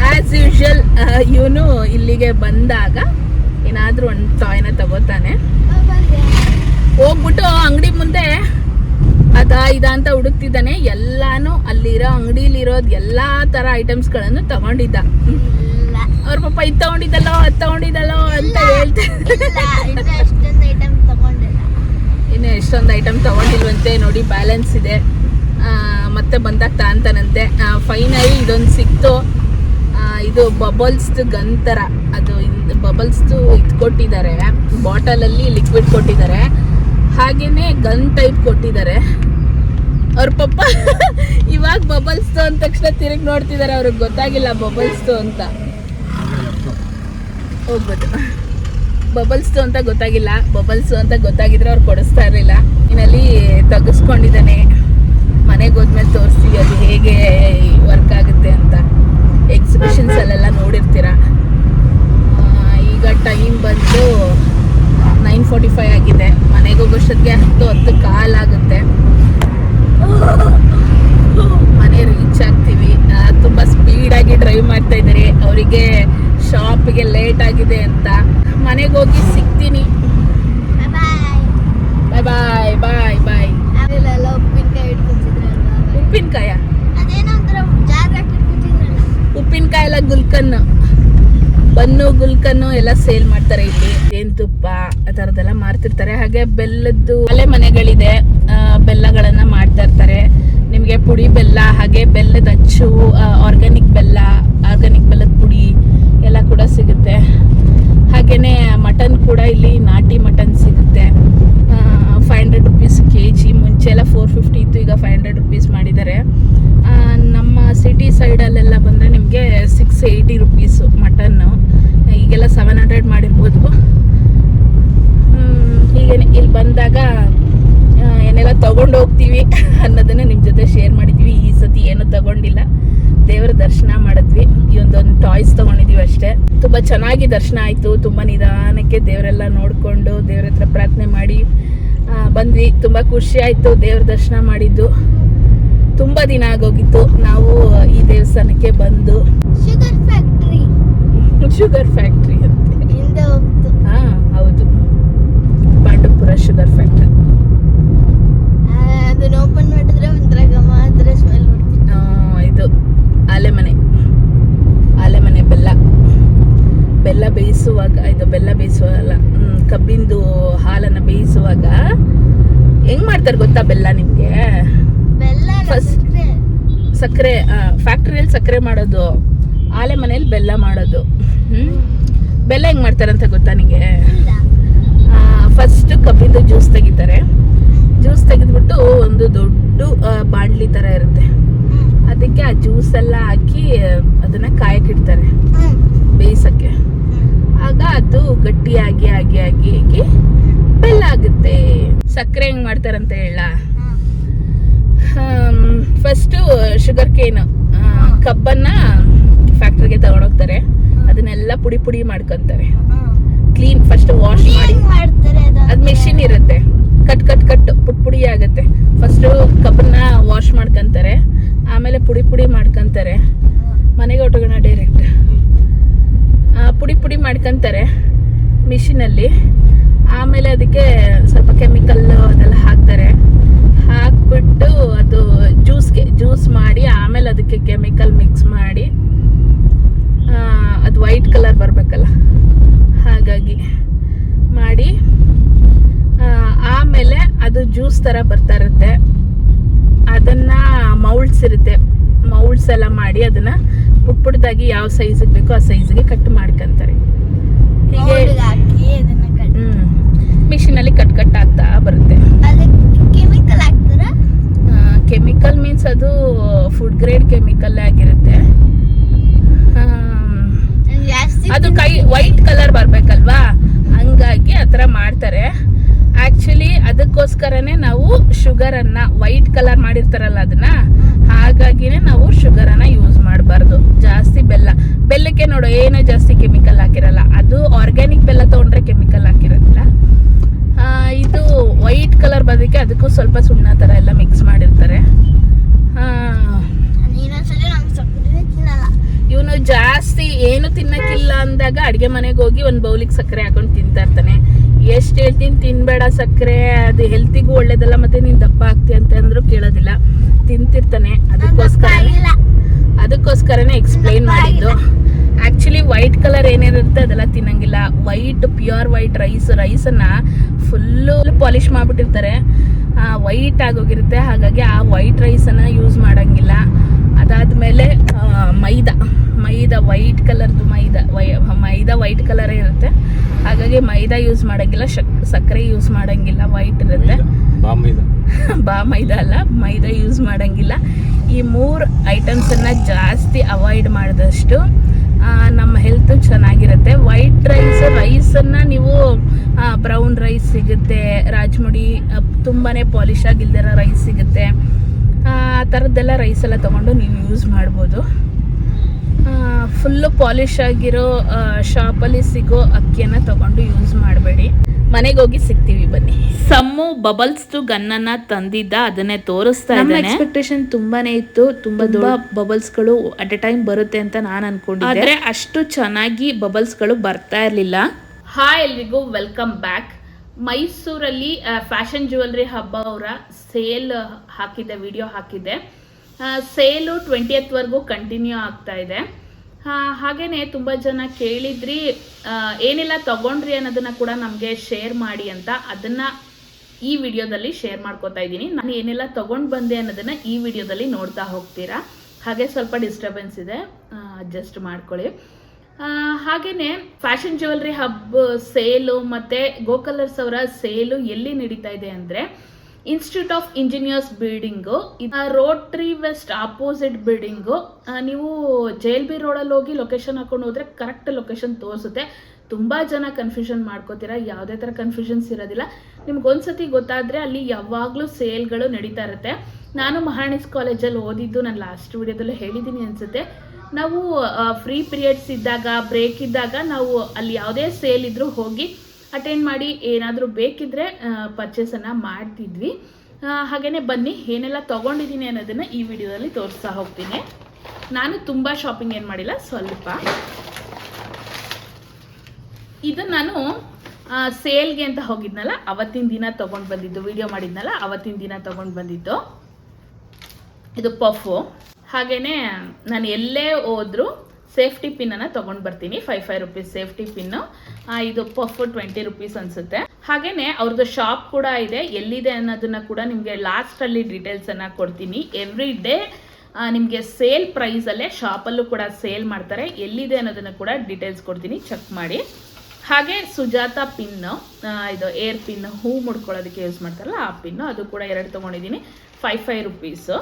ಆ್ಯಸ್ ಯೂಶ್ವಲ್ ಇವನು ಇಲ್ಲಿಗೆ ಬಂದಾಗ ಏನಾದರೂ ಒಂದು ಟಾಯ್ನ ತಗೋತಾನೆ. ಹೋಗ್ಬಿಟ್ಟು ಅಂಗಡಿ ಮುಂದೆ ಅದ ಇದ ಅಂತ ಹುಡುಕ್ತಿದ್ದಾನೆ. ಎಲ್ಲಾನು ಅಲ್ಲಿರೋ ಅಂಗಡಿಲಿರೋದು ಎಲ್ಲಾ ತರ ಐಟಮ್ಸ್ಗಳನ್ನು ತಗೊಂಡಿದ್ದ. ಇಲ್ಲ ಅವ್ರ ಪಾಪ ಇದು ತಗೊಂಡಿದ್ದಲ್ಲೋ ಅದು ತಗೊಂಡಿದ್ದಲ್ಲೋ ಅಂತ ಹೇಳ್ತಾರೆ ಇನ್ನು ಎಷ್ಟೊಂದು ಐಟಮ್ ತಗೊಂಡಿಲ್ವಂತೆ ನೋಡಿ ಬ್ಯಾಲೆನ್ಸ್ ಇದೆ. ಮತ್ತೆ ಬಂದಾಗ ತಾಂತಾನಂತೆ. ಫೈನಲಿ ಇದೊಂದು ಸಿಕ್ತು. ಇದು ಬಬಲ್ಸ್ದು ಗನ್ ಥರ ಅದು ಬಬಲ್ಸ್ದು ಇದು ಕೊಟ್ಟಿದ್ದಾರೆ. ಬಾಟಲಲ್ಲಿ ಲಿಕ್ವಿಡ್ ಕೊಟ್ಟಿದ್ದಾರೆ. ಹಾಗೇನೆ ಗನ್ ಟೈಪ್ ಕೊಟ್ಟಿದ್ದಾರೆ. ಅವ್ರ ಪಪ್ಪ ಇವಾಗ ಬಬಲ್ಸ್ತು ಅಂದ ತಕ್ಷಣ ತಿರುಗಿ ನೋಡ್ತಿದ್ದಾರೆ ಅವ್ರಿಗೆ ಗೊತ್ತಾಗಿಲ್ಲ ಬಬಲ್ಸ್ತು ಅಂತ. ಹೋಗ್ಬೋದು ಬಬಲ್ಸ್ತು ಅಂತ ಗೊತ್ತಾಗಿಲ್ಲ ಬಬಲ್ಸು ಅಂತ ಗೊತ್ತಾಗಿದ್ರೆ ಅವ್ರು ಕೊಡಿಸ್ತಾ ಇರಲಿಲ್ಲ. ಇನ್ನಲ್ಲಿ ತೆಗೆಸ್ಕೊಂಡಿದ್ದಾನೆ. ಮನೆಗೆ ಹೋದ್ಮೇಲೆ ತೋರಿಸ್ತೀವಿ, ಅದು ಹೇಗೆ ವರ್ಕ್ ಆಗುತ್ತೆ ಅಂತ. ಎಕ್ಸಿಬಿಷನ್ಸ್ ಅಲ್ಲೆಲ್ಲ ನೋಡಿರ್ತೀರ? ಈಗ ಟೈಮ್ ಬಂದು ನೈನ್ ಫೋರ್ಟಿ ಫೈವ್ ಆಗಿದೆ. ಮನೆಗೆ ಹೋಗೋಷ್ಟೊತ್ತಿಗೆ ಹತ್ತು ಹತ್ತು ಕಾಲಾಗುತ್ತೆ ಮನೆ ರೀಚ್ ಆಗ್ತೀವಿ. ತುಂಬ ಸ್ಪೀಡಾಗಿ ಡ್ರೈವ್ ಮಾಡ್ತಾ ಇದ್ದಾರೆ. ಅವರಿಗೆ ಶಾಪಿಗೆ ಲೇಟ್ ಆಗಿದೆ ಅಂತ. ಮನೆಗೆ ಹೋಗಿ ಸಿಗ್ತೀನಿ. ಬಾಯ್ ಬಾಯ್ ಬಾಯ್ ಬಾಯ್ ಉಪ್ಪಿನಕಾಯಿ ಉಪ್ಪಿನಕಾಯಿ? ಎಲ್ಲ ಗುಲ್ಕನ್ನು ಬನ್ನು ಗುಲ್ಕನ್ನು ಎಲ್ಲ ಸೇಲ್ ಮಾಡ್ತಾರೆ ಇಲ್ಲಿ. ಜೇನುತುಪ್ಪ ಆ ಥರದ್ದೆಲ್ಲ ಮಾರ್ತಿರ್ತಾರೆ ಹಾಗೆ ಬೆಲ್ಲದ್ದು ಅಲೆ ಮನೆಗಳಿದೆ. ಬೆಲ್ಲಗಳನ್ನು ಮಾಡ್ತಾ ಇರ್ತಾರೆ. ನಿಮಗೆ ಪುಡಿ ಬೆಲ್ಲ, ಹಾಗೆ ಬೆಲ್ಲದ ಅಚ್ಚು ಆರ್ಗ್ಯಾನಿಕ್ ಬೆಲ್ಲ ಆರ್ಗ್ಯಾನಿಕ್ ಬೆಲ್ಲದ ಪುಡಿ ಎಲ್ಲ ಕೂಡ ಸಿಗುತ್ತೆ. ಹಾಗೆಯೇ ಮಟನ್ ಕೂಡ ಇಲ್ಲಿ ನಾಟಿ ಮಟನ್ ಸಿಗುತ್ತೆ. Five hundred rupees K G ಮುಂಚೆ ಎಲ್ಲ ಫೋರ್ ಫಿಫ್ಟಿ ಇತ್ತು, ಈಗ ಫೈವ್ ಹಂಡ್ರೆಡ್ ರುಪೀಸ್ ಮಾಡಿದ್ದಾರೆ. ನಮ್ಮ ಸಿಟಿ ಸೈಡಲ್ಲೆಲ್ಲ ಬಂದರೆ ನಿಮಗೆ ಸಿಕ್ಸ್ ಏಯ್ಟಿ ರುಪೀಸು ಮಟನ್ನು ಈಗೆಲ್ಲ ಸೆವೆನ್ ಹಂಡ್ರೆಡ್ ಮಾಡಿರ್ಬೋದು ಹ್ಮ್, ಹೀಗೇನೆ ಇಲ್ಲಿ ಬಂದಾಗ ಏನೆಲ್ಲ ತಗೊಂಡು ಹೋಗ್ತೀವಿ ಅನ್ನೋದನ್ನ ನಿಮ್ಮ ಜೊತೆ ಶೇರ್ ಮಾಡಿದ್ವಿ. ಈ ಸತಿ ಏನು ತಗೊಂಡಿಲ್ಲ. ದೇವರ ದರ್ಶನ ಮಾಡಿದ್ವಿ. ಈ ಒಂದೊಂದು ಟಾಯ್ಸ್ ತಗೊಂಡಿದೀವಿ ಅಷ್ಟೇ. ತುಂಬಾ ಚೆನ್ನಾಗಿ ದರ್ಶನ ಆಯ್ತು. ತುಂಬಾ ನಿಧಾನಕ್ಕೆ ದೇವರೆಲ್ಲ ನೋಡ್ಕೊಂಡು ದೇವ್ರ ಹತ್ರ ಪ್ರಾರ್ಥನೆ ಮಾಡಿ ಬಂದ್ವಿ. ತುಂಬಾ ಖುಷಿ ಆಯ್ತು ದೇವ್ರ ದರ್ಶನ ಮಾಡಿದ್ದು. ತುಂಬಾ ದಿನ ಆಗೋಗಿತ್ತು. ನಾವು ಈ ದೇವಸ್ಥಾನಕ್ಕೆ ಬಂದು ಶುಗರ್ ಫ್ಯಾಕ್ಟ್ರಿ ಶುಗರ್ ಫ್ಯಾಕ್ಟ್ರಿ ಅಂತ. ಪಾಂಡವಪುರ ಶುಗರ್ ಫ್ಯಾಕ್ಟ್ರಿ ಅದನ್ನ ಓಪನ್ ಮಾಡಿದ್ರೆ ಒಂಥರ ಘಮ ಸ್ಮೆಲ್ ಇದು ಆಲೆಮನೆ. ಆಲೆಮನೆ ಬೆಲ್ಲ. ಬೆಲ್ಲ ಬೇಯಿಸುವಾಗ ಇದು ಬೆಲ್ಲ ಬೇಯಿಸುವಲ್ಲ ಕಬ್ಬಿಂದು ಹಾಲನ್ನು ಬೇಯಿಸುವಾಗ ಹೆಂಗ್ ಮಾಡ್ತಾರೆ ಗೊತ್ತಾ ಬೆಲ್ಲ ನಿಮಗೆ? ಬೆಲ್ಲ First- ಸಕ್ಕರೆ. ಫ್ಯಾಕ್ಟ್ರಿಯಲ್ಲಿ ಸಕ್ಕರೆ ಮಾಡೋದು ಆಲೆ ಮನೇಲಿ ಬೆಲ್ಲ ಮಾಡೋದು. ಹ್ಞೂ ಬೆಲ್ಲ ಹೆಂಗ್ ಮಾಡ್ತಾರೆ ಅಂತ ಗೊತ್ತಾ ಇಲ್ಲ. ಫಸ್ಟ್ ಕಬ್ಬಿಂದು ಜ್ಯೂಸ್ ತೆಗಿತಾರೆ. ಜ್ಯೂಸ್ ತೆಗೆದ್ಬಿಟ್ಟು ಒಂದು ದೊಡ್ಡ ಬಾಂಡ್ಲಿ ಥರ ಇರುತ್ತೆ. ಅದಕ್ಕೆ ಆ ಜ್ಯೂಸ್ ಎಲ್ಲ ಹಾಕಿ, ಅದನ್ನ ಕಾಯಕ್ಕಿಡ್ತಾರೆ. ಬೇಯಿಸೋಕ್ಕೆ. ಆಗ ಅದು ಗಟ್ಟಿಯಾಗಿ ಆಗಿ ಆಗಿ ಆಗಿ ಬೆಲ್ಲ ಆಗುತ್ತೆ. ಸಕ್ಕರೆ ಹೆಂಗ್ ಮಾಡ್ತಾರಂತ ಹೇಳ. ಫಸ್ಟು ಶುಗರ್ ಕೇನ್ ಕಬ್ಬನ್ನ ಫ್ಯಾಕ್ಟ್ರಿಗೆ ತಗೊಂಡೋಗ್ತಾರೆ ಅದನ್ನೆಲ್ಲ ಪುಡಿ ಪುಡಿ ಮಾಡ್ಕೊಂತಾರೆ. ಕ್ಲೀನ್ ಫಸ್ಟ್ ವಾಶ್ ಮಾಡಿ. ಅದು ಮೆಷಿನ್ ಇರುತ್ತೆ. ಕಟ್ ಕಟ್ ಕಟ್ ಪುಡಿ ಪುಡಿ ಆಗುತ್ತೆ. ಫಸ್ಟ್ ಕಬ್ಬನ್ನ ವಾಶ್ ಮಾಡ್ಕಂತಾರೆ. ಆಮೇಲೆ ಪುಡಿ ಪುಡಿ ಮಾಡ್ಕಂತಾರೆ. ಮನೆಗೆ ಹೊಟ್ಟೋಗೋಣ ಡೈರೆಕ್ಟ್ ಪುಡಿ ಪುಡಿ ಮಾಡ್ಕೊಂತಾರೆ ಮಿಷಿನಲ್ಲಿ ಆಮೇಲೆ ಅದಕ್ಕೆ ಸ್ವಲ್ಪ ಕೆಮಿಕಲ್ ಅದೆಲ್ಲ ಹಾಕ್ತಾರೆ. ಹಾಕ್ಬಿಟ್ಟು ಅದು ಜ್ಯೂಸ್ಗೆ ಜ್ಯೂಸ್ ಮಾಡಿ ಆಮೇಲೆ ಅದಕ್ಕೆ ಕೆಮಿಕಲ್ ಮಿಕ್ಸ್ ಮಾಡಿ ಅದು ವೈಟ್ ಕಲರ್ ಬರಬೇಕಲ್ಲ. ಹಾಗಾಗಿ ಮಾಡಿ ಆಮೇಲೆ ಅದು ಜ್ಯೂಸ್ ಥರ ಬರ್ತಾ ಇರುತ್ತೆ. ಅದನ್ನ ಮೌಲ್ಸ್ ಇರುತ್ತೆ ಮೌಲ್ಸ್ ಎಲ್ಲ ಮಾಡಿ ಅದನ್ನ ಪುಟ್ ಪುಟ್ಟದಾಗಿ ಯಾವ ಸೈಜಿಗೆ ಬೇಕೋ ಆ ಸೈಜಿಗೆ ಕಟ್ ಮಾಡ್ಕೊಂತಾರೆ. ಹೀಗೆ ಹ್ಞೂ ಮಿಷಿನಲ್ಲಿ ಕಟ್ ಕಟ್ ಆಗ್ತಾ ಬರುತ್ತೆ ಅದಕ್ಕೆ ಕೆಮಿಕಲ್ ಹಾಕ್ತಾರ ಕೆಮಿಕಲ್ ಮೀನ್ಸ್ ಅದು ಫುಡ್ ಗ್ರೇಡ್ ಕೆಮಿಕಲ್ ಆಗಿರುತ್ತೆ ಆಮ್, ಜಾಸ್ತಿ ಅದು ಕೈ ವೈಟ್ ಕಲರ್ ಬರ್ಬೇಕಲ್ವಾ ಹಂಗಾಗಿ ಆ ಥರ ಮಾಡ್ತಾರೆ ಆಕ್ಚುಲಿ ಅದಕ್ಕೋಸ್ಕರನೇ ನಾವು ಶುಗರ್ ಅನ್ನ ವೈಟ್ ಕಲರ್ ಮಾಡಿರ್ತಾರಲ್ಲ ಅದನ್ನ ಹಾಗಾಗಿನೇ ನಾವು ಶುಗರ್ ಅನ್ನ ಯೂಸ್ ಮಾಡಬಾರ್ದು. ಜಾಸ್ತಿ ಬೆಲ್ಲ. ಬೆಲ್ಲಕ್ಕೆ ನೋಡು ಏನೂ ಜಾಸ್ತಿ ಕೆಮಿಕಲ್ ಹಾಕಿರಲ್ಲ ಅದು ಆರ್ಗ್ಯಾನಿಕ್ ಬೆಲ್ಲ ತಗೊಂಡ್ರೆ ಕೆಮಿಕಲ್ ಹಾಕಿರೋದಿಲ್ಲ ಇದು ವೈಟ್ ಕಲರ್ ಬದಕ್ಕೆ ಅದಕ್ಕೂ ಸ್ವಲ್ಪ ಸುಣ್ಣ ಥರ ಎಲ್ಲ ಮಿಕ್ಸ್ ಮಾಡಿರ್ತಾರೆ. ಇವನು ಜಾಸ್ತಿ ಏನು ತಿನ್ನಕ್ಕಿಲ್ಲ ಅಂದಾಗ ಅಡುಗೆ ಮನೆಗೆ ಹೋಗಿ ಒಂದು ಬೌಲಿಗೆ ಸಕ್ಕರೆ ಹಾಕೊಂಡು ತಿಂತಾ ಇರ್ತಾನೆ. ಎಷ್ಟು ಹೇಳ್ತೀನಿ ತಿನ್ಬೇಡ ಸಕ್ಕರೆ ಅದು ಹೆಲ್ತಿಗೂ ಒಳ್ಳೇದಲ್ಲ ಮತ್ತೆ ನೀನು ದಪ್ಪ ಆಗ್ತಿ ಅಂತ ಅಂದ್ರೂ ಕೇಳೋದಿಲ್ಲ. ತಿಂತಿರ್ತಾನೆ. ಅದಕ್ಕೋಸ್ಕರ ಅದಕ್ಕೋಸ್ಕರನೇ ಎಕ್ಸ್ಪ್ಲೈನ್ ಮಾಡಿದ್ದು. ಆ್ಯಕ್ಚುಲಿ ವೈಟ್ ಕಲರ್ ಏನೇನಿರುತ್ತೆ ಅದೆಲ್ಲ ತಿನ್ನಂಗಿಲ್ಲ. ವೈಟ್ ಪ್ಯೂರ್ ವೈಟ್ ರೈಸ್ ರೈಸನ್ನು ಫುಲ್ಲು ಪಾಲಿಶ್ ಮಾಡಿಬಿಟ್ಟಿರ್ತಾರೆ. ವೈಟ್ ಆಗೋಗಿರುತ್ತೆ. ಹಾಗಾಗಿ ಆ ವೈಟ್ ರೈಸನ್ನು ಯೂಸ್ ಮಾಡೋಂಗಿಲ್ಲ. ಅದಾದಮೇಲೆ ಮೈದಾ. ಮೈದಾ ವೈಟ್ ಕಲರ್ದು ಮೈದಾ ವೈ ಮೈದಾ ವೈಟ್ ಕಲರೇ ಇರುತ್ತೆ. ಹಾಗಾಗಿ ಮೈದಾ ಯೂಸ್ ಮಾಡಂಗಿಲ್ಲ ಶಕ್ ಸಕ್ಕರೆ ಯೂಸ್ ಮಾಡಂಗಿಲ್ಲ ವೈಟ್ ಇರುತ್ತೆ. ಬಾ ಮೈದಾ. ಅಲ್ಲ ಮೈದಾ ಯೂಸ್ ಮಾಡಂಗಿಲ್ಲ. ಈ ಮೂರು ಐಟಮ್ಸನ್ನು ಜಾಸ್ತಿ ಅವಾಯ್ಡ್ ಮಾಡಿದಷ್ಟು ನಮ್ಮ ಹೆಲ್ತ್ ಚೆನ್ನಾಗಿರುತ್ತೆ. ವೈಟ್ ರೈಸ್ ರೈಸನ್ನು ನೀವು ಬ್ರೌನ್ ರೈಸ್ ಸಿಗುತ್ತೆ ರಾಜ್ಮುಡಿ ತುಂಬಾ ತುಂಬಾನೇ ಪಾಲಿಶ್ ಆಗಿಲ್ದಿರೋ ರೈಸ್ ಸಿಗುತ್ತೆ. ಆ ಥರದ್ದೆಲ್ಲ ರೈಸ್ ಎಲ್ಲ ತೊಗೊಂಡು ನೀವು ಯೂಸ್ ಮಾಡ್ಬೋದು. ಫುಲ್ಲು ಪಾಲಿಶ್ ಆಗಿರೋ ಶಾಪಲ್ಲಿ ಸಿಗೋ ಅಕ್ಕಿಯನ್ನ ತಗೊಂಡು ಯೂಸ್ ಮಾಡಬೇಡಿ. ಮನೆಗೆ ಹೋಗಿ ಸಿಗ್ತೀವಿ ಬನ್ನಿ. ಸಮ್ಮು ಬಬಲ್ಸ್ ಗನ್ನನ್ನ ತಂದಿದ್ದ ಅದನ್ನೇ ತೋರಿಸ್ತಾ ಇದ್ದಾನೆ. ಎಕ್ಸ್ಪೆಕ್ಟೇಷನ್ ತುಂಬಾನೇ ಇತ್ತು. ತುಂಬಾ ದೊಡ್ಡ ಬಬಲ್ಸ್ಗಳು ಅಟ್ ಎ ಟೈಮ್ ಬರುತ್ತೆ ಅಂತ ನಾನು ಅನ್ಕೊಂಡಿದ್ದೆ. ಆದ್ರೆ ಅಷ್ಟು ಚೆನ್ನಾಗಿ ಬಬಲ್ಸ್ಗಳು ಬರ್ತಾ ಇರಲಿಲ್ಲ. ಹಾಯ್ ಎಲ್ರಿಗೂ ವೆಲ್ಕಮ್ ಬ್ಯಾಕ್ ಮೈಸೂರಲ್ಲಿ ಫ್ಯಾಷನ್ ಜ್ಯುವೆಲ್ರಿ ಹಬ್ಬ ಅವರ ಸೇಲ್ ಹಾಕಿದ್ದೆ ವಿಡಿಯೋ ಹಾಕಿದ್ದೆ. ಸೇಲು ಟ್ವೆಂಟಿಯತ್ವರೆಗೂ ಕಂಟಿನ್ಯೂ ಆಗ್ತಾ ಇದೆ. ಆ, ಹಾಗೇನೆ ತುಂಬ ಜನ ಕೇಳಿದ್ರಿ ಏನೆಲ್ಲ ತಗೊಂಡ್ರಿ ಅನ್ನೋದನ್ನ ಕೂಡ ನಮಗೆ ಶೇರ್ ಮಾಡಿ ಅಂತ ಅದನ್ನ ಈ ವಿಡಿಯೋದಲ್ಲಿ ಶೇರ್ ಮಾಡ್ಕೋತಾ ಇದ್ದೀನಿ. ನಾನು ಏನೆಲ್ಲ ತಗೊಂಡು ಬಂದೆ ಅನ್ನೋದನ್ನ ಈ ವಿಡಿಯೋದಲ್ಲಿ ನೋಡ್ತಾ ಹೋಗ್ತೀರಾ? ಹಾಗೆ ಸ್ವಲ್ಪ ಡಿಸ್ಟರ್ಬೆನ್ಸ್ ಇದೆ ಅಡ್ಜಸ್ಟ್ ಮಾಡ್ಕೊಳ್ಳಿ. ಹಾಗೆಯೇ ಫ್ಯಾಷನ್ ಜ್ಯುವೆಲ್ರಿ ಹಬ್ ಸೇಲು ಮತ್ತೆ ಗೋಕಲರ್ಸ್ ಅವರ ಸೇಲು ಎಲ್ಲಿ ನಡೀತಾ ಇದೆ ಅಂದ್ರೆ institute of engineers building rotary west opposite building ನೀವು ಜೈಲ್ ಬಿ ರೋಡಲ್ಲಿ ಹೋಗಿ ಲೊಕೇಶನ್ ಹಾಕೊಂಡು ಹೋದ್ರೆ ಕರೆಕ್ಟ್ ಲೊಕೇಶನ್ ತೋರಿಸುತ್ತೆ. ತುಂಬ ಜನ ಕನ್ಫ್ಯೂಷನ್ ಮಾಡ್ಕೋತೀರಾ? ಯಾವುದೇ ಥರ ಕನ್ಫ್ಯೂಷನ್ಸ್ ಇರೋದಿಲ್ಲ. ನಿಮ್ಗೆ ಒಂದ್ಸತಿ ಗೊತ್ತಾದರೆ ಅಲ್ಲಿ ಯಾವಾಗಲೂ ಸೇಲ್ಗಳು ನಡೀತಾ ಇರುತ್ತೆ. ನಾನು ಮಹಾರಾಣಿಸ್ ಕಾಲೇಜಲ್ಲಿ ಓದಿದ್ದು ನಾನು ಲಾಸ್ಟ್ ವಿಡಿಯೋದಲ್ಲೂ ಹೇಳಿದ್ದೀನಿ ಅನಿಸುತ್ತೆ. ನಾವು ಫ್ರೀ ಪೀರಿಯಡ್ಸ್ ಇದ್ದಾಗ ಬ್ರೇಕ್ ಇದ್ದಾಗ ನಾವು ಅಲ್ಲಿ ಯಾವುದೇ ಸೇಲ್ ಇದ್ರೂ ಹೋಗಿ ಅಟೆಂಡ್ ಮಾಡಿ ಏನಾದರೂ ಬೇಕಿದ್ರೆ ಪರ್ಚೇಸನ್ನು ಮಾಡ್ತಿದ್ವಿ. ಹಾಗೆಯೇ ಬನ್ನಿ, ಏನೆಲ್ಲ ತೊಗೊಂಡಿದ್ದೀನಿ ಅನ್ನೋದನ್ನು ಈ ವಿಡಿಯೋದಲ್ಲಿ ತೋರಿಸ್ತಾ ಹೋಗ್ತೀನಿ. ನಾನು ತುಂಬ ಶಾಪಿಂಗ್ ಏನು ಮಾಡಿಲ್ಲ, ಸ್ವಲ್ಪ. ಇದು ನಾನು ಸೇಲ್ಗೆ ಅಂತ ಹೋಗಿದ್ನಲ್ಲ, ಅವತ್ತಿನ ದಿನ ತೊಗೊಂಡು ಬಂದಿದ್ದು ವಿಡಿಯೋ ಮಾಡಿದ್ನಲ್ಲ, ಅವತ್ತಿನ ದಿನ ತೊಗೊಂಡು ಬಂದಿದ್ದು. ಇದು ಪಫು ಹಾಗೆಯೇ ನಾನು ಎಲ್ಲೇ ಹೋದ್ರು ಸೇಫ್ಟಿ ಪಿನ್ನನ್ನು ತೊಗೊಂಡು ಬರ್ತೀನಿ. Five five rupees safety pin. ಇದು ಪಫ್ ಟ್ವೆಂಟಿ ರುಪೀಸ್ ಅನಿಸುತ್ತೆ. ಹಾಗೆಯೇ ಅವ್ರದ್ದು ಶಾಪ್ ಕೂಡ ಇದೆ. ಎಲ್ಲಿದೆ ಅನ್ನೋದನ್ನ ಕೂಡ ನಿಮಗೆ ಲಾಸ್ಟಲ್ಲಿ ಡೀಟೇಲ್ಸನ್ನು ಕೊಡ್ತೀನಿ. ಎವ್ರಿ ಡೇ ನಿಮಗೆ ಸೇಲ್ ಪ್ರೈಸಲ್ಲೇ ಶಾಪಲ್ಲೂ ಕೂಡ ಸೇಲ್ ಮಾಡ್ತಾರೆ. ಎಲ್ಲಿದೆ ಅನ್ನೋದನ್ನು ಕೂಡ ಡೀಟೇಲ್ಸ್ ಕೊಡ್ತೀನಿ. ಚೆಕ್ ಮಾಡಿ. ಹಾಗೆ ಸುಜಾತ ಪಿನ್ನು ಇದು ಏರ್ ಪಿನ್ ಹೂ ಮುಡ್ಕೊಳ್ಳೋದಕ್ಕೆ ಯೂಸ್ ಮಾಡ್ತಾರಲ್ಲ, ಆ ಪಿನ್ನು ಅದು ಕೂಡ ಎರಡು ತೊಗೊಂಡಿದ್ದೀನಿ. ಫೈವ್ ಫೈವ್ ರುಪೀಸು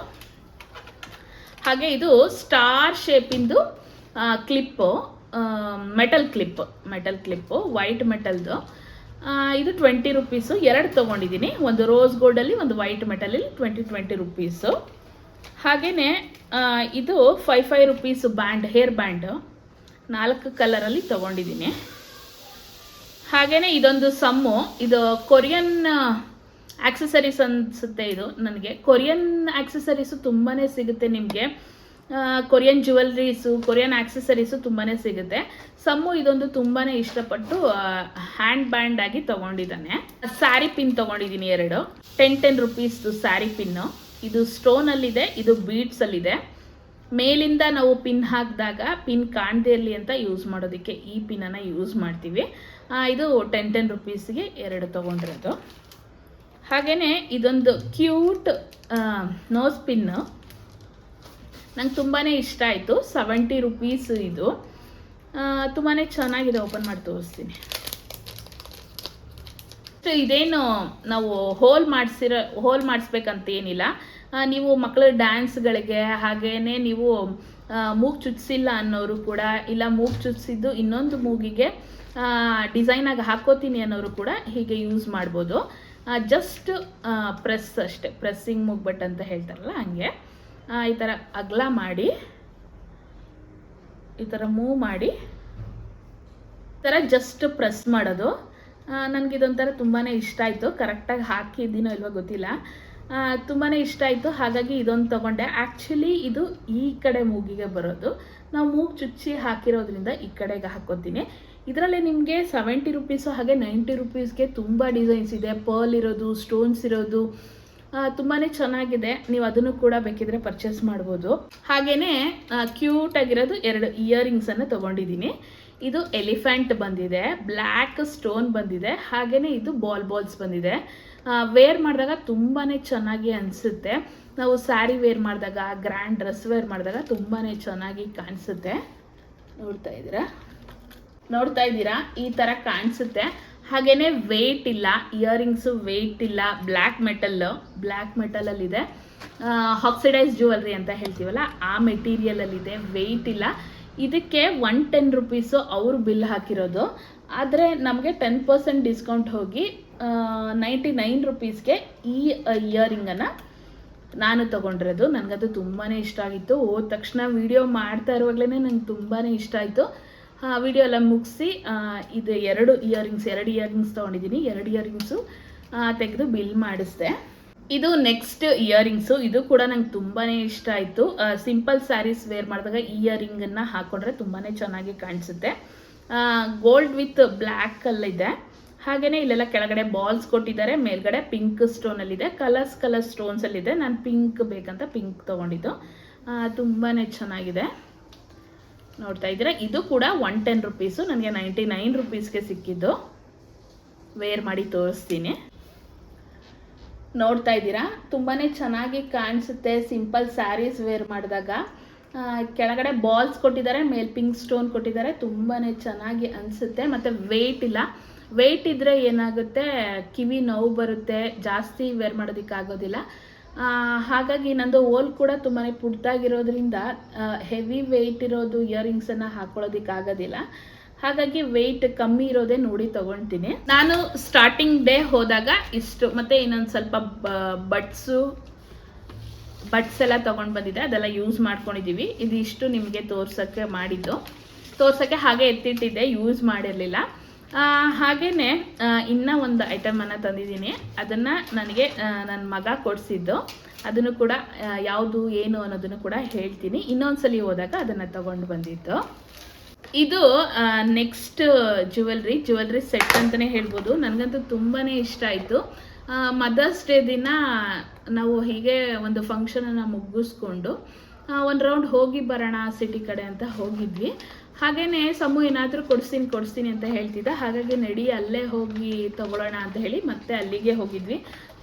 ಹಾಗೆ ಇದು star ಶೇಪಿಂದು clip metal clip metal clip white ಮೆಟಲ್ದು ಇದು ಟ್ವೆಂಟಿ ರುಪೀಸು ಎರಡು ತೊಗೊಂಡಿದ್ದೀನಿ ಒಂದು ರೋಸ್ ಗೋಲ್ಡಲ್ಲಿ ಒಂದು ವೈಟ್ ಮೆಟಲಲ್ಲಿ ಟ್ವೆಂಟಿ ಟ್ವೆಂಟಿ ರುಪೀಸು ಹಾಗೆಯೇ ಇದು five five rupees band hair band ನಾಲ್ಕು ಕಲರಲ್ಲಿ ತೊಗೊಂಡಿದ್ದೀನಿ ಹಾಗೆಯೇ ಇದೊಂದು ಸಮ್ಮು ಇದು ಕೊರಿಯನ್ ಆಕ್ಸೆಸರೀಸ್ ಅನಿಸುತ್ತೆ ಇದು ನನಗೆ. ಕೊರಿಯನ್ ಆಕ್ಸೆಸರೀಸು ತುಂಬಾ ಸಿಗುತ್ತೆ ನಿಮಗೆ. ಕೊರಿಯನ್ ಜುವೆಲ್ರೀಸು ಕೊರಿಯನ್ ಆಕ್ಸೆಸರೀಸು ತುಂಬಾ ಸಿಗುತ್ತೆ. ಸಮ್ಮು ಇದೊಂದು ತುಂಬಾ ಇಷ್ಟಪಟ್ಟು ಹ್ಯಾಂಡ್ ಬ್ಯಾಂಡ್ ಆಗಿ ತೊಗೊಂಡಿದ್ದಾನೆ. ಸ್ಯಾರಿ ಪಿನ್ ತೊಗೊಂಡಿದ್ದೀನಿ ಎರಡು. ಟೆನ್ ಟೆನ್ ರುಪೀಸ್ದು ಸ್ಯಾರಿ ಪಿನ್ನು ಇದು ಸ್ಟೋನಲ್ಲಿದೆ ಇದು ಬೀಡ್ಸಲ್ಲಿದೆ ಮೇಲಿಂದ ನಾವು ಪಿನ್ ಹಾಕಿದಾಗ ಪಿನ್ ಕಾಣದೇ ಇರಲಿ ಅಂತ ಯೂಸ್ ಮಾಡೋದಕ್ಕೆ ಈ ಪಿನ್ನನ್ನು ಯೂಸ್ ಮಾಡ್ತೀವಿ. ಇದು ಟೆನ್ ಟೆನ್ ರುಪೀಸ್ಗೆ ಎರಡು ತೊಗೊಂಡಿರೋದು. ಹಾಗೆಯೇ ಇದೊಂದು ಕ್ಯೂಟ್ ನೋಸ್ ಪಿನ್ನು ನಂಗೆ ತುಂಬಾ ಇಷ್ಟ ಆಯಿತು. ಸೆವೆಂಟಿ ರುಪೀಸ್ ಇದು. ತುಂಬಾ ಚೆನ್ನಾಗಿದೆ. ಓಪನ್ ಮಾಡಿ ತೋರಿಸ್ತೀನಿ. ಸೊ ಇದೇನು ನಾವು ಹೋಲ್ ಮಾಡಿಸಿರೋ ಹೋಲ್ ಮಾಡಿಸ್ಬೇಕಂತ ಏನಿಲ್ಲ. ನೀವು ಮಕ್ಕಳ ಡ್ಯಾನ್ಸ್ಗಳಿಗೆ ಹಾಗೇ ನೀವು ಮೂಗು ಚುಚ್ಚಿಲ್ಲ ಅನ್ನೋರು ಕೂಡ, ಇಲ್ಲ ಮೂಗು ಚುಚ್ಚಿದ್ದು ಇನ್ನೊಂದು ಮೂಗಿಗೆ ಡಿಸೈನಾಗಿ ಹಾಕೋತೀನಿ ಅನ್ನೋರು ಕೂಡ ಹೀಗೆ ಯೂಸ್ ಮಾಡ್ಬೋದು. ಜಸ್ಟ್ ಪ್ರೆಸ್ ಅಷ್ಟೆ. ಪ್ರೆಸ್ಸಿಂಗ್ ಮೂಗ್ಬಟ್ ಅಂತ ಹೇಳ್ತಾರಲ್ಲ, ಹಂಗೆ. ಈ ಥರ ಅಗಲ ಮಾಡಿ, ಈ ಥರ ಮೂವ್ ಮಾಡಿ, ಈ ಥರ ಜಸ್ಟ್ ಪ್ರೆಸ್ ಮಾಡೋದು. ನನಗೆ ಇದೊಂಥರ ತುಂಬಾ ಇಷ್ಟ ಆಯಿತು. ಕರೆಕ್ಟಾಗಿ ಹಾಕಿದ್ದೀನೋ ಇಲ್ವೋ ಗೊತ್ತಿಲ್ಲ. ತುಂಬಾ ಇಷ್ಟ ಆಯಿತು. ಹಾಗಾಗಿ ಇದೊಂದು ತೊಗೊಂಡೆ. ಆ್ಯಕ್ಚುಲಿ ಇದು ಈ ಕಡೆ ಮೂಗಿಗೆ ಬರೋದು. ನಾವು ಮೂಗು ಚುಚ್ಚಿ ಹಾಕಿರೋದ್ರಿಂದ ಈ ಕಡೆಗೆ ಹಾಕೋತೀನಿ. ಇದರಲ್ಲಿ ನಿಮಗೆ ಸೆವೆಂಟಿ ರುಪೀಸು ಹಾಗೆ ನೈಂಟಿ ರುಪೀಸ್ಗೆ ತುಂಬ ಡಿಸೈನ್ಸ್ ಇದೆ. ಪರ್ಲ್ ಇರೋದು ಸ್ಟೋನ್ಸ್ ಇರೋದು ತುಂಬಾ ಚೆನ್ನಾಗಿದೆ. ನೀವು ಅದನ್ನು ಕೂಡ ಬೇಕಿದ್ರೆ ಪರ್ಚೇಸ್ ಮಾಡ್ಬೋದು. ಹಾಗೇನೆ ಕ್ಯೂಟ್ ಆಗಿರೋದು ಎರಡು ಇಯರಿಂಗ್ಸ್ ಅನ್ನು ತಗೊಂಡಿದ್ದೀನಿ. ಇದು ಎಲಿಫೆಂಟ್ ಬಂದಿದೆ ಬ್ಲ್ಯಾಕ್ ಸ್ಟೋನ್ ಬಂದಿದೆ ಹಾಗೆಯೇ ಇದು ಬಾಲ್ ಬಾಲ್ಸ್ ಬಂದಿದೆ. ವೇರ್ ಮಾಡಿದಾಗ ತುಂಬಾ ಚೆನ್ನಾಗಿ ಅನಿಸುತ್ತೆ. ನಾವು ಸ್ಯಾರಿ ವೇರ್ ಮಾಡಿದಾಗ ಗ್ರ್ಯಾಂಡ್ ಡ್ರೆಸ್ ವೇರ್ ಮಾಡಿದಾಗ ತುಂಬಾ ಚೆನ್ನಾಗಿ ಕಾಣಿಸುತ್ತೆ. ನೋಡ್ತಾ ಇದ್ದೀರಾ? ನೋಡ್ತಾ ಇದ್ದೀರಾ? ಈ ಥರ ಕಾಣಿಸುತ್ತೆ. ಹಾಗೇನೆ ವೆಯ್ಟ್ ಇಲ್ಲ ಇಯರಿಂಗ್ಸು ವೆಯ್ಟ್ ಇಲ್ಲ ಬ್ಲ್ಯಾಕ್ ಮೆಟಲ್ ಬ್ಲ್ಯಾಕ್ ಮೆಟಲಲ್ಲಿದೆ ಹಾಕ್ಸಿಡೈಸ್ ಜ್ಯುವೆಲ್ರಿ ಅಂತ ಹೇಳ್ತೀವಲ್ಲ, ಆ ಮೆಟೀರಿಯಲಲ್ಲಿದೆ ವೆಯ್ಟ್ ಇಲ್ಲ. ಇದಕ್ಕೆ ಒನ್ ಟೆನ್ ರುಪೀಸು ಅವರು ಬಿಲ್ ಹಾಕಿರೋದು. ಆದರೆ ನಮಗೆ ಟೆನ್ ಪರ್ಸೆಂಟ್ ಡಿಸ್ಕೌಂಟ್ ಹೋಗಿ ನೈಂಟಿ ನೈನ್ ರುಪೀಸ್ಗೆ ಈ ಇಯರಿಂಗನ್ನು ನಾನು ತೊಗೊಂಡಿರೋದು. ನನಗದು ತುಂಬಾ ಇಷ್ಟ ಆಗಿತ್ತು. ಹೋದ ತಕ್ಷಣ ವಿಡಿಯೋ ಮಾಡ್ತಾ ಇರುವಾಗಲೇ ನಂಗೆ ತುಂಬಾ ಇಷ್ಟ ಆಯಿತು. ವಿಡಿಯೋ ಎಲ್ಲ ಮುಗಿಸಿ ಇದು ಎರಡು ಇಯರಿಂಗ್ಸ್ ಎರಡು ಇಯರಿಂಗ್ಸ್ ತೊಗೊಂಡಿದ್ದೀನಿ. ಎರಡು ಇಯರಿಂಗ್ಸು ತೆಗೆದು ಬಿಲ್ ಮಾಡಿಸ್ದೆ. ಇದು ನೆಕ್ಸ್ಟ್ ಇಯರಿಂಗ್ಸು ಇದು ಕೂಡ ನಂಗೆ ತುಂಬಾ ಇಷ್ಟ ಆಯಿತು. ಸಿಂಪಲ್ ಸ್ಯಾರೀಸ್ ವೇರ್ ಮಾಡಿದಾಗ ಇಯರಿಂಗನ್ನು ಹಾಕೊಂಡ್ರೆ ತುಂಬಾ ಚೆನ್ನಾಗಿ ಕಾಣಿಸುತ್ತೆ. ಗೋಲ್ಡ್ ವಿತ್ ಬ್ಲ್ಯಾಕಲ್ಲಿದೆ ಹಾಗೆಯೇ ಇಲ್ಲೆಲ್ಲ ಕೆಳಗಡೆ ಬಾಲ್ಸ್ ಕೊಟ್ಟಿದ್ದಾರೆ, ಮೇಲ್ಗಡೆ ಪಿಂಕ್ ಸ್ಟೋನಲ್ಲಿದೆ ಕಲರ್ಸ್ ಕಲರ್ ಸ್ಟೋನ್ಸಲ್ಲಿದೆ ನಾನು ಪಿಂಕ್ ಬೇಕಂತ ಪಿಂಕ್ ತೊಗೊಂಡಿದ್ದು. ತುಂಬಾ ಚೆನ್ನಾಗಿದೆ. ನೋಡ್ತಾ ಇದ್ದೀರಾ? ಇದು ಕೂಡ ಒನ್ ಟೆನ್ ರುಪೀಸು ನನಗೆ ನೈಂಟಿ ನೈನ್ ರುಪೀಸ್ಗೆ ಸಿಕ್ಕಿದ್ದು. ವೇರ್ ಮಾಡಿ ತೋರಿಸ್ತೀನಿ. ನೋಡ್ತಾ ಇದ್ದೀರಾ? ತುಂಬಾ ಚೆನ್ನಾಗಿ ಕಾಣಿಸುತ್ತೆ ಸಿಂಪಲ್ ಸ್ಯಾರೀಸ್ ವೇರ್ ಮಾಡಿದಾಗ. ಕೆಳಗಡೆ ಬಾಲ್ಸ್ ಕೊಟ್ಟಿದ್ದಾರೆ, ಮೇಲ್ ಪಿಂಕ್ ಸ್ಟೋನ್ ಕೊಟ್ಟಿದ್ದಾರೆ. ತುಂಬಾ ಚೆನ್ನಾಗಿ ಅನಿಸುತ್ತೆ. ಮತ್ತು ವೆಯ್ಟ್ ಇಲ್ಲ. ವೆಯ್ಟ್ ಇದ್ದರೆ ಏನಾಗುತ್ತೆ? ಕಿವಿ ನೋವು ಬರುತ್ತೆ. ಜಾಸ್ತಿ ವೇರ್ ಮಾಡೋದಕ್ಕಾಗೋದಿಲ್ಲ. ಹಾಗಾಗಿ ನಂದು ಓಲ್ ಕೂಡ ತುಂಬಾ ಪುಟ್ಟದಾಗಿರೋದ್ರಿಂದ ಹೆವಿ ವೆಯ್ಟ್ ಇರೋದು ಇಯರಿಂಗ್ಸನ್ನು ಹಾಕೊಳ್ಳೋದಕ್ಕಾಗೋದಿಲ್ಲ. ಹಾಗಾಗಿ ವೆಯ್ಟ್ ಕಮ್ಮಿ ಇರೋದೇ ನೋಡಿ ತಗೊಳ್ತೀನಿ. ನಾನು ಸ್ಟಾರ್ಟಿಂಗ್ ಡೇ ಹೋದಾಗ ಇಷ್ಟು, ಮತ್ತೆ ಇನ್ನೊಂದು ಸ್ವಲ್ಪ ಬಟ್ಸು ಬಟ್ಸ್ ಎಲ್ಲ ತೊಗೊಂಡು ಬಂದಿದೆ. ಅದೆಲ್ಲ ಯೂಸ್ ಮಾಡ್ಕೊಂಡಿದ್ದೀವಿ ಇದಿಷ್ಟು ನಿಮಗೆ ತೋರ್ಸೋಕ್ಕೆ ಮಾಡಿದ್ದು. ತೋರ್ಸೋಕ್ಕೆ ಹಾಗೆ ಎತ್ತಿಟ್ಟಿದ್ದೆ ಯೂಸ್ ಮಾಡಿರಲಿಲ್ಲ. ಹಾಗೆಯೇ ಇನ್ನೂ ಒಂದು ಐಟಮನ್ನು ತಂದಿದ್ದೀನಿ. ಅದನ್ನು ನನಗೆ ನನ್ನ ಮಗ ಕೊಡಿಸಿದ್ದು. ಅದನ್ನು ಕೂಡ ಯಾವುದು, ಏನು ಅನ್ನೋದನ್ನು ಕೂಡ ಹೇಳ್ತೀನಿ. ಇನ್ನೊಂದ್ಸಲಿ ಹೋದಾಗ ಅದನ್ನು ತಗೊಂಡು ಬಂದಿದ್ದು. ಇದು ನೆಕ್ಸ್ಟ್ ಜುವೆಲ್ರಿ ಜ್ಯುವೆಲ್ರಿ ಸೆಟ್ ಅಂತಲೇ ಹೇಳ್ಬೋದು. ನನಗಂತೂ ತುಂಬಾ ಇಷ್ಟ ಆಯಿತು. ಮದರ್ಸ್ ಡೇ ದಿನ ನಾವು ಹೀಗೆ ಒಂದು ಫಂಕ್ಷನನ್ನು ಮುಗಿಸ್ಕೊಂಡು ಒಂದು ರೌಂಡ್ ಹೋಗಿ ಬರೋಣ ಸಿಟಿ ಕಡೆ ಅಂತ ಹೋಗಿದ್ವಿ. ಹಾಗೇನೆ ಸಮು ಏನಾದರೂ ಕೊಡಿಸ್ತೀನಿ ಕೊಡಿಸ್ತೀನಿ ಅಂತ ಹೇಳ್ತಿದ್ದ. ಹಾಗಾಗಿ ನಡಿ, ಅಲ್ಲೇ ಹೋಗಿ ತಗೊಳ್ಳೋಣ ಅಂತ ಹೇಳಿ ಮತ್ತೆ ಅಲ್ಲಿಗೆ ಹೋಗಿದ್ವಿ.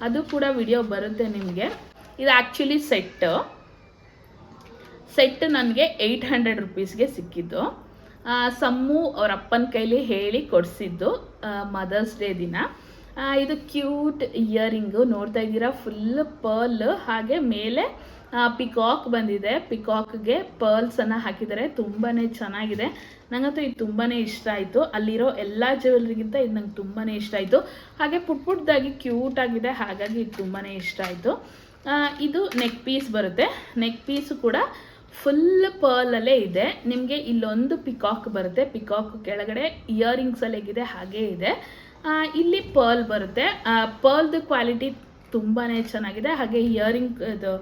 ಅದು ಕೂಡ ವಿಡಿಯೋ ಬರುತ್ತೆ ನಿಮಗೆ. ಇದು ಆ್ಯಕ್ಚುಲಿ ಸೆಟ್ ಸೆಟ್ ನನಗೆ ಏಯ್ಟ್ ಹಂಡ್ರೆಡ್ ರುಪೀಸ್ಗೆ ಸಿಕ್ಕಿದ್ದು. ಸಮ್ಮು ಅವ್ರ ಅಪ್ಪನ ಕೈಲಿ ಹೇಳಿ ಕೊಡಿಸಿದ್ದು ಮದರ್ಸ್ ಡೇ ದಿನ. ಇದು ಕ್ಯೂಟ್ ಇಯರಿಂಗು ನೋಡ್ತಾ ಇದ್ದೀರಾ? ಫುಲ್ ಪರ್ಲ್ ಹಾಗೆ ಮೇಲೆ ಪಿಕಾಕ್ ಬಂದಿದೆ. ಪಿಕಾಕ್ಗೆ ಪರ್ಲ್ಸನ್ನು ಹಾಕಿದ್ದಾರೆ. ತುಂಬಾ ಚೆನ್ನಾಗಿದೆ. ನನಗಂತೂ ಇದು ತುಂಬಾ ಇಷ್ಟ ಆಯಿತು. ಅಲ್ಲಿರೋ ಎಲ್ಲ ಜ್ಯುವೆಲ್ರಿಗಿಂತ ಇದು ನಂಗೆ ತುಂಬಾ ಇಷ್ಟ ಆಯಿತು. ಹಾಗೆ ಪುಟ್ ಪುಟ್ಟದಾಗಿ ಕ್ಯೂಟ್ ಆಗಿದೆ. ಹಾಗಾಗಿ ಇದು ತುಂಬಾ ಇಷ್ಟ ಆಯಿತು. ಇದು ನೆಕ್ ಪೀಸ್ ಬರುತ್ತೆ. ನೆಕ್ ಪೀಸು ಕೂಡ ಫುಲ್ ಪರ್ಲಲ್ಲೇ ಇದೆ. ನಿಮಗೆ ಇಲ್ಲೊಂದು ಪಿಕಾಕ್ ಬರುತ್ತೆ. ಪಿಕಾಕ್ ಕೆಳಗಡೆ ಇಯರಿಂಗ್ಸ್ ಅಲ್ಲಿ ಹೇಗಿದೆ, ಹಾಗೇ ಇದೆ. ಇಲ್ಲಿ ಪರ್ಲ್ ಬರುತ್ತೆ. ಪರ್ಲ್ದು ಕ್ವಾಲಿಟಿ ತುಂಬಾ ಚೆನ್ನಾಗಿದೆ. ಹಾಗೆ ಇಯರಿಂಗ್ ಇದು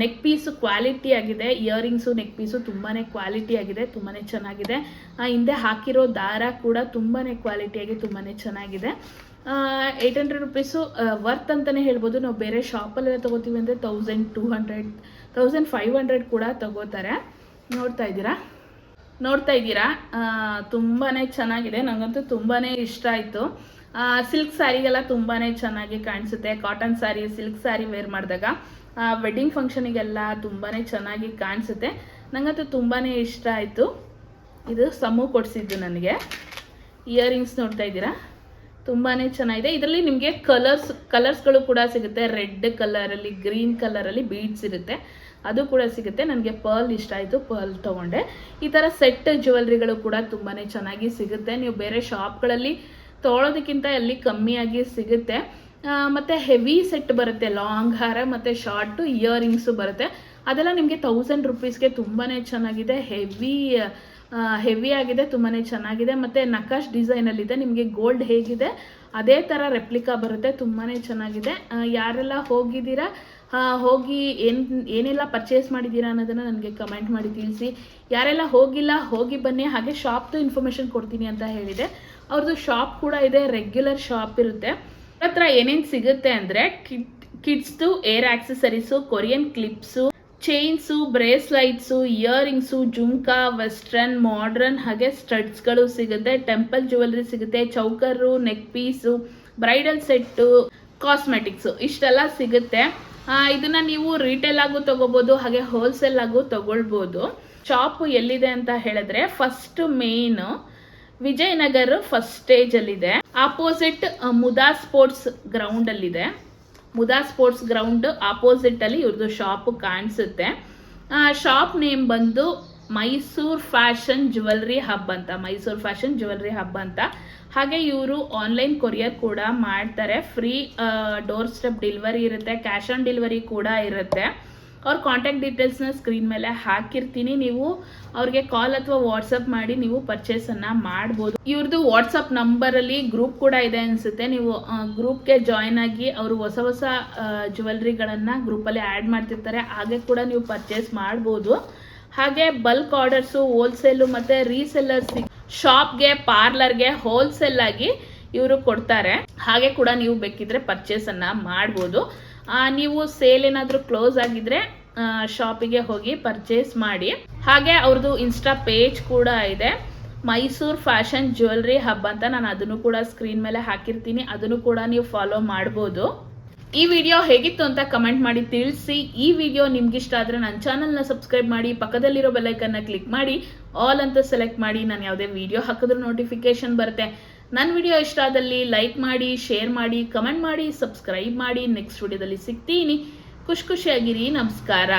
ನೆಕ್ ಪೀಸು ಕ್ವಾಲಿಟಿ ಆಗಿದೆ ಇಯರಿಂಗ್ಸು ನೆಕ್ ಪೀಸು ತುಂಬಾ ಕ್ವಾಲಿಟಿ ಆಗಿದೆ ತುಂಬಾ ಚೆನ್ನಾಗಿದೆ. ಹಿಂದೆ ಹಾಕಿರೋ ದಾರ ಕೂಡ ತುಂಬಾ ಕ್ವಾಲಿಟಿಯಾಗಿ ತುಂಬಾ ಚೆನ್ನಾಗಿದೆ. ಏಯ್ಟ್ ಹಂಡ್ರೆಡ್ ರುಪೀಸು ವರ್ತ್ ಅಂತಲೇ ಹೇಳ್ಬೋದು. ನಾವು ಬೇರೆ ಶಾಪಲ್ಲೆಲ್ಲ ತೊಗೋತೀವಿ ಅಂದರೆ thousand two hundred thousand five hundred ಕೂಡ ತಗೋತಾರೆ. ನೋಡ್ತಾ ಇದ್ದೀರಾ? ನೋಡ್ತಾ ಇದ್ದೀರಾ? ತುಂಬಾ ಚೆನ್ನಾಗಿದೆ. ನನಗಂತೂ ತುಂಬಾ ಇಷ್ಟ ಆಯಿತು. ಸಿಲ್ಕ್ ಸ್ಯಾರಿಗೆಲ್ಲ ತುಂಬಾ ಚೆನ್ನಾಗಿ ಕಾಣಿಸುತ್ತೆ. Cotton sari silk sari wear ಮಾಡಿದಾಗ. ವೆಡ್ಡಿಂಗ್ ಫಂಕ್ಷನಿಗೆಲ್ಲ ತುಂಬಾ ಚೆನ್ನಾಗಿ ಕಾಣಿಸುತ್ತೆ. ನನಗಂತೂ ತುಂಬಾ ಇಷ್ಟ ಆಯಿತು. ಇದು ಸಮೂ ಕೊಡಿಸಿದ್ದು ನನಗೆ. ಇಯರಿಂಗ್ಸ್ ನೋಡ್ತಾ ಇದ್ದೀರಾ? ತುಂಬಾ ಚೆನ್ನಾಗಿದೆ. ಇದರಲ್ಲಿ ನಿಮಗೆ ಕಲರ್ಸ್ ಕಲರ್ಸ್ಗಳು ಕೂಡ ಸಿಗುತ್ತೆ. ರೆಡ್ ಕಲರಲ್ಲಿ ಗ್ರೀನ್ ಕಲರಲ್ಲಿ ಬೀಡ್ಸ್ ಇರುತ್ತೆ. ಅದು ಕೂಡ ಸಿಗುತ್ತೆ. ನನಗೆ ಪರ್ಲ್ ಇಷ್ಟ ಆಯಿತು. ಪರ್ಲ್ ತೊಗೊಂಡೆ. ಈ ಥರ ಸೆಟ್ ಜ್ಯುವೆಲ್ರಿಗಳು ಕೂಡ ತುಂಬಾ ಚೆನ್ನಾಗಿ ಸಿಗುತ್ತೆ. ನೀವು ಬೇರೆ ಶಾಪ್ಗಳಲ್ಲಿ ತೊಗೊಳೋದಕ್ಕಿಂತ ಅಲ್ಲಿ ಕಮ್ಮಿಯಾಗಿ ಸಿಗುತ್ತೆ. ಆ, ಮತ್ತೆ ಹೆವಿ ಸೆಟ್ ಬರುತ್ತೆ ಲಾಂಗ್ ಹಾರ ಮತ್ತು ಶಾರ್ಟು ಇಯರಿಂಗ್ಸು ಬರುತ್ತೆ. ಅದೆಲ್ಲ ನಿಮಗೆ ತೌಸಂಡ್ ರುಪೀಸ್ಗೆ ತುಂಬಾ ಚೆನ್ನಾಗಿದೆ. ಹೆವಿ ಹೆವಿ ಆಗಿದೆ ತುಂಬಾ ಚೆನ್ನಾಗಿದೆ. ಮತ್ತು ನಕಾಶ್ ಡಿಸೈನಲ್ಲಿದೆ ನಿಮಗೆ ಗೋಲ್ಡ್ ಹೇಗಿದೆ, ಅದೇ ಥರ ರೆಪ್ಲಿಕಾ ಬರುತ್ತೆ ತುಂಬಾ ಚೆನ್ನಾಗಿದೆ. ಯಾರೆಲ್ಲ ಹೋಗಿದ್ದೀರಾ ಹೋಗಿ ಏನು, ಏನೆಲ್ಲ ಪರ್ಚೇಸ್ ಮಾಡಿದ್ದೀರಾ ಅನ್ನೋದನ್ನು ನನಗೆ ಕಮೆಂಟ್ ಮಾಡಿ ತಿಳಿಸಿ. ಯಾರೆಲ್ಲ ಹೋಗಿಲ್ಲ, ಹೋಗಿ ಬನ್ನಿ, ಹಾಗೆ ಶಾಪ್ದು ಇನ್ಫಾರ್ಮೇಷನ್ ಕೊಡ್ತೀನಿ ಅಂತ ಹೇಳಿದೆ. ಅವ್ರದ್ದು ಶಾಪ್ ಕೂಡ ಇದೆ ರೆಗ್ಯುಲರ್ ಶಾಪ್ ಇರುತ್ತೆ. ಹತ್ರ ಏನೇನು ಸಿಗುತ್ತೆ ಅಂದರೆ kids ಕಿಡ್ಸ್ದು hair accessories Korean clips chains bracelets earrings jhumka western modern ಹಾಗೆ ಸ್ಟಡ್ಸ್ಗಳು ಸಿಗುತ್ತೆ. ಟೆಂಪಲ್ ಜ್ಯುವೆಲ್ರಿ ಸಿಗುತ್ತೆ chokers neck piece bridal set cosmetics ಇಷ್ಟೆಲ್ಲ ಸಿಗುತ್ತೆ. ಇದನ್ನ ನೀವು ರಿಟೇಲ್ ಆಗು ತಗೋಬಹುದು ಹಾಗೆ ಹೋಲ್ಸೇಲ್ ಆಗು ತಗೊಳ್ಬೋದು. ಶಾಪ್ ಎಲ್ಲಿದೆ ಅಂತ ಹೇಳಿದ್ರೆ first main Vijayanagar first stage ಅಲ್ಲಿದೆ. ಆಪೋಸಿಟ್ ಮುದಾ ಸ್ಪೋರ್ಟ್ಸ್ ಗ್ರೌಂಡ್ ಅಲ್ಲಿದೆ. ಮುದಾ ಸ್ಪೋರ್ಟ್ಸ್ ಗ್ರೌಂಡ್ ಆಪೋಸಿಟ್ ಅಲ್ಲಿ ಇವ್ರದ್ದು ಶಾಪ್ ಕಾಣಿಸುತ್ತೆ. ಶಾಪ್ ನೇಮ್ ಬಂದು ಮೈಸೂರ್ ಫ್ಯಾಷನ್ ಜ್ಯುವೆಲ್ರಿ ಹಬ್ ಅಂತ, ಮೈಸೂರ್ ಫ್ಯಾಷನ್ ಜ್ಯುವೆಲ್ರಿ ಹಬ್ ಅಂತ. ಹಾಗೆ ಇವರು ಆನ್ಲೈನ್ ಕೊರಿಯರ್ ಕೂಡ ಮಾಡ್ತಾರೆ. ಫ್ರೀ ಡೋರ್ ಸ್ಟೆಪ್ ಡೆಲಿವರಿ ಇರುತ್ತೆ ಕ್ಯಾಶ್ ಆನ್ ಡೆಲಿವರಿ ಕೂಡ ಇರುತ್ತೆ. ಅವ್ರ ಕಾಂಟ್ಯಾಕ್ಟ್ ಡೀಟೇಲ್ಸ್ನ ಸ್ಕ್ರೀನ್ ಮೇಲೆ ಹಾಕಿರ್ತೀನಿ. ನೀವು ಅವ್ರಿಗೆ ಕಾಲ್ ಅಥವಾ ವಾಟ್ಸಪ್ ಮಾಡಿ ನೀವು ಪರ್ಚೇಸನ್ನು ಮಾಡ್ಬೋದು. ಇವ್ರದ್ದು ವಾಟ್ಸಪ್ ನಂಬರಲ್ಲಿ ಗ್ರೂಪ್ ಕೂಡ ಇದೆ ಅನ್ಸುತ್ತೆ. ನೀವು ಗ್ರೂಪ್ಗೆ ಜಾಯ್ನ್ ಆಗಿ ಅವರು ಹೊಸ ಹೊಸ ಜ್ಯುವೆಲ್ರಿಗಳನ್ನು ಗ್ರೂಪಲ್ಲಿ ಆ್ಯಡ್ ಮಾಡ್ತಿರ್ತಾರೆ. ಹಾಗೆ ಕೂಡ ನೀವು ಪರ್ಚೇಸ್ ಮಾಡ್ಬೋದು. ಹಾಗೆ ಬಲ್ಕ್ ಆರ್ಡರ್ಸು ಹೋಲ್ಸೇಲು ಮತ್ತು ರೀಸೆಲ್ಲರ್ಸ್ ಶಾಪ್ಗೆ ಪಾರ್ಲರ್ಗೆ ಹೋಲ್ಸೇಲ್ ಆಗಿ ಇವರು ಕೊಡ್ತಾರೆ. ಹಾಗೆ ಕೂಡ ನೀವು ಬೇಕಿದ್ರೆ ಪರ್ಚೇಸನ್ನು ಮಾಡ್ಬೋದು. ಆ, ನೀವು ಸೇಲ್ ಏನಾದರೂ ಕ್ಲೋಸ್ ಆಗಿದ್ರೆ ಶಾಪಿಗೆ ಹೋಗಿ ಪರ್ಚೇಸ್ ಮಾಡಿ. ಹಾಗೆ ಅವ್ರದ್ದು ಇನ್ಸ್ಟಾ ಪೇಜ್ ಕೂಡ ಇದೆ. ಮೈಸೂರ್ ಫ್ಯಾಷನ್ ಜ್ಯುವೆಲ್ರಿ ಹಬ್ ಅಂತ ನಾನು ಅದನ್ನು ಕೂಡ ಸ್ಕ್ರೀನ್ ಮೇಲೆ ಹಾಕಿರ್ತೀನಿ. ಅದನ್ನು ಕೂಡ ನೀವು ಫಾಲೋ ಮಾಡ್ಬೋದು. ಈ ವಿಡಿಯೋ ಹೇಗಿತ್ತು ಅಂತ ಕಮೆಂಟ್ ಮಾಡಿ ತಿಳಿಸಿ. ಈ ವಿಡಿಯೋ ನಿಮ್ಗೆ ಇಷ್ಟ ಆದರೆ ನನ್ನ ಚಾನಲ್ನ ಸಬ್ಸ್ಕ್ರೈಬ್ ಮಾಡಿ, ಪಕ್ಕದಲ್ಲಿರೋ ಬೆಲ್ಲೈಕನ್ನ ಕ್ಲಿಕ್ ಮಾಡಿ. ಆಲ್ ಅಂತ ಸೆಲೆಕ್ಟ್ ಮಾಡಿ, ನಾನು ಯಾವುದೇ ವಿಡಿಯೋ ಹಾಕಿದ್ರೂ ನೋಟಿಫಿಕೇಶನ್ ಬರುತ್ತೆ. ನನ್ನ ವಿಡಿಯೋ ಇಷ್ಟ ಆದಲ್ಲಿ ಲೈಕ್ ಮಾಡಿ, ಶೇರ್ ಮಾಡಿ, ಕಮೆಂಟ್ ಮಾಡಿ, ಸಬ್ಸ್ಕ್ರೈಬ್ ಮಾಡಿ, ನೆಕ್ಸ್ಟ್ ವಿಡಿಯೋದಲ್ಲಿ ಸಿಗ್ತೀನಿ. ಖುಷಿ ಖುಷಿಯಾಗಿರಿ, ನಮಸ್ಕಾರ.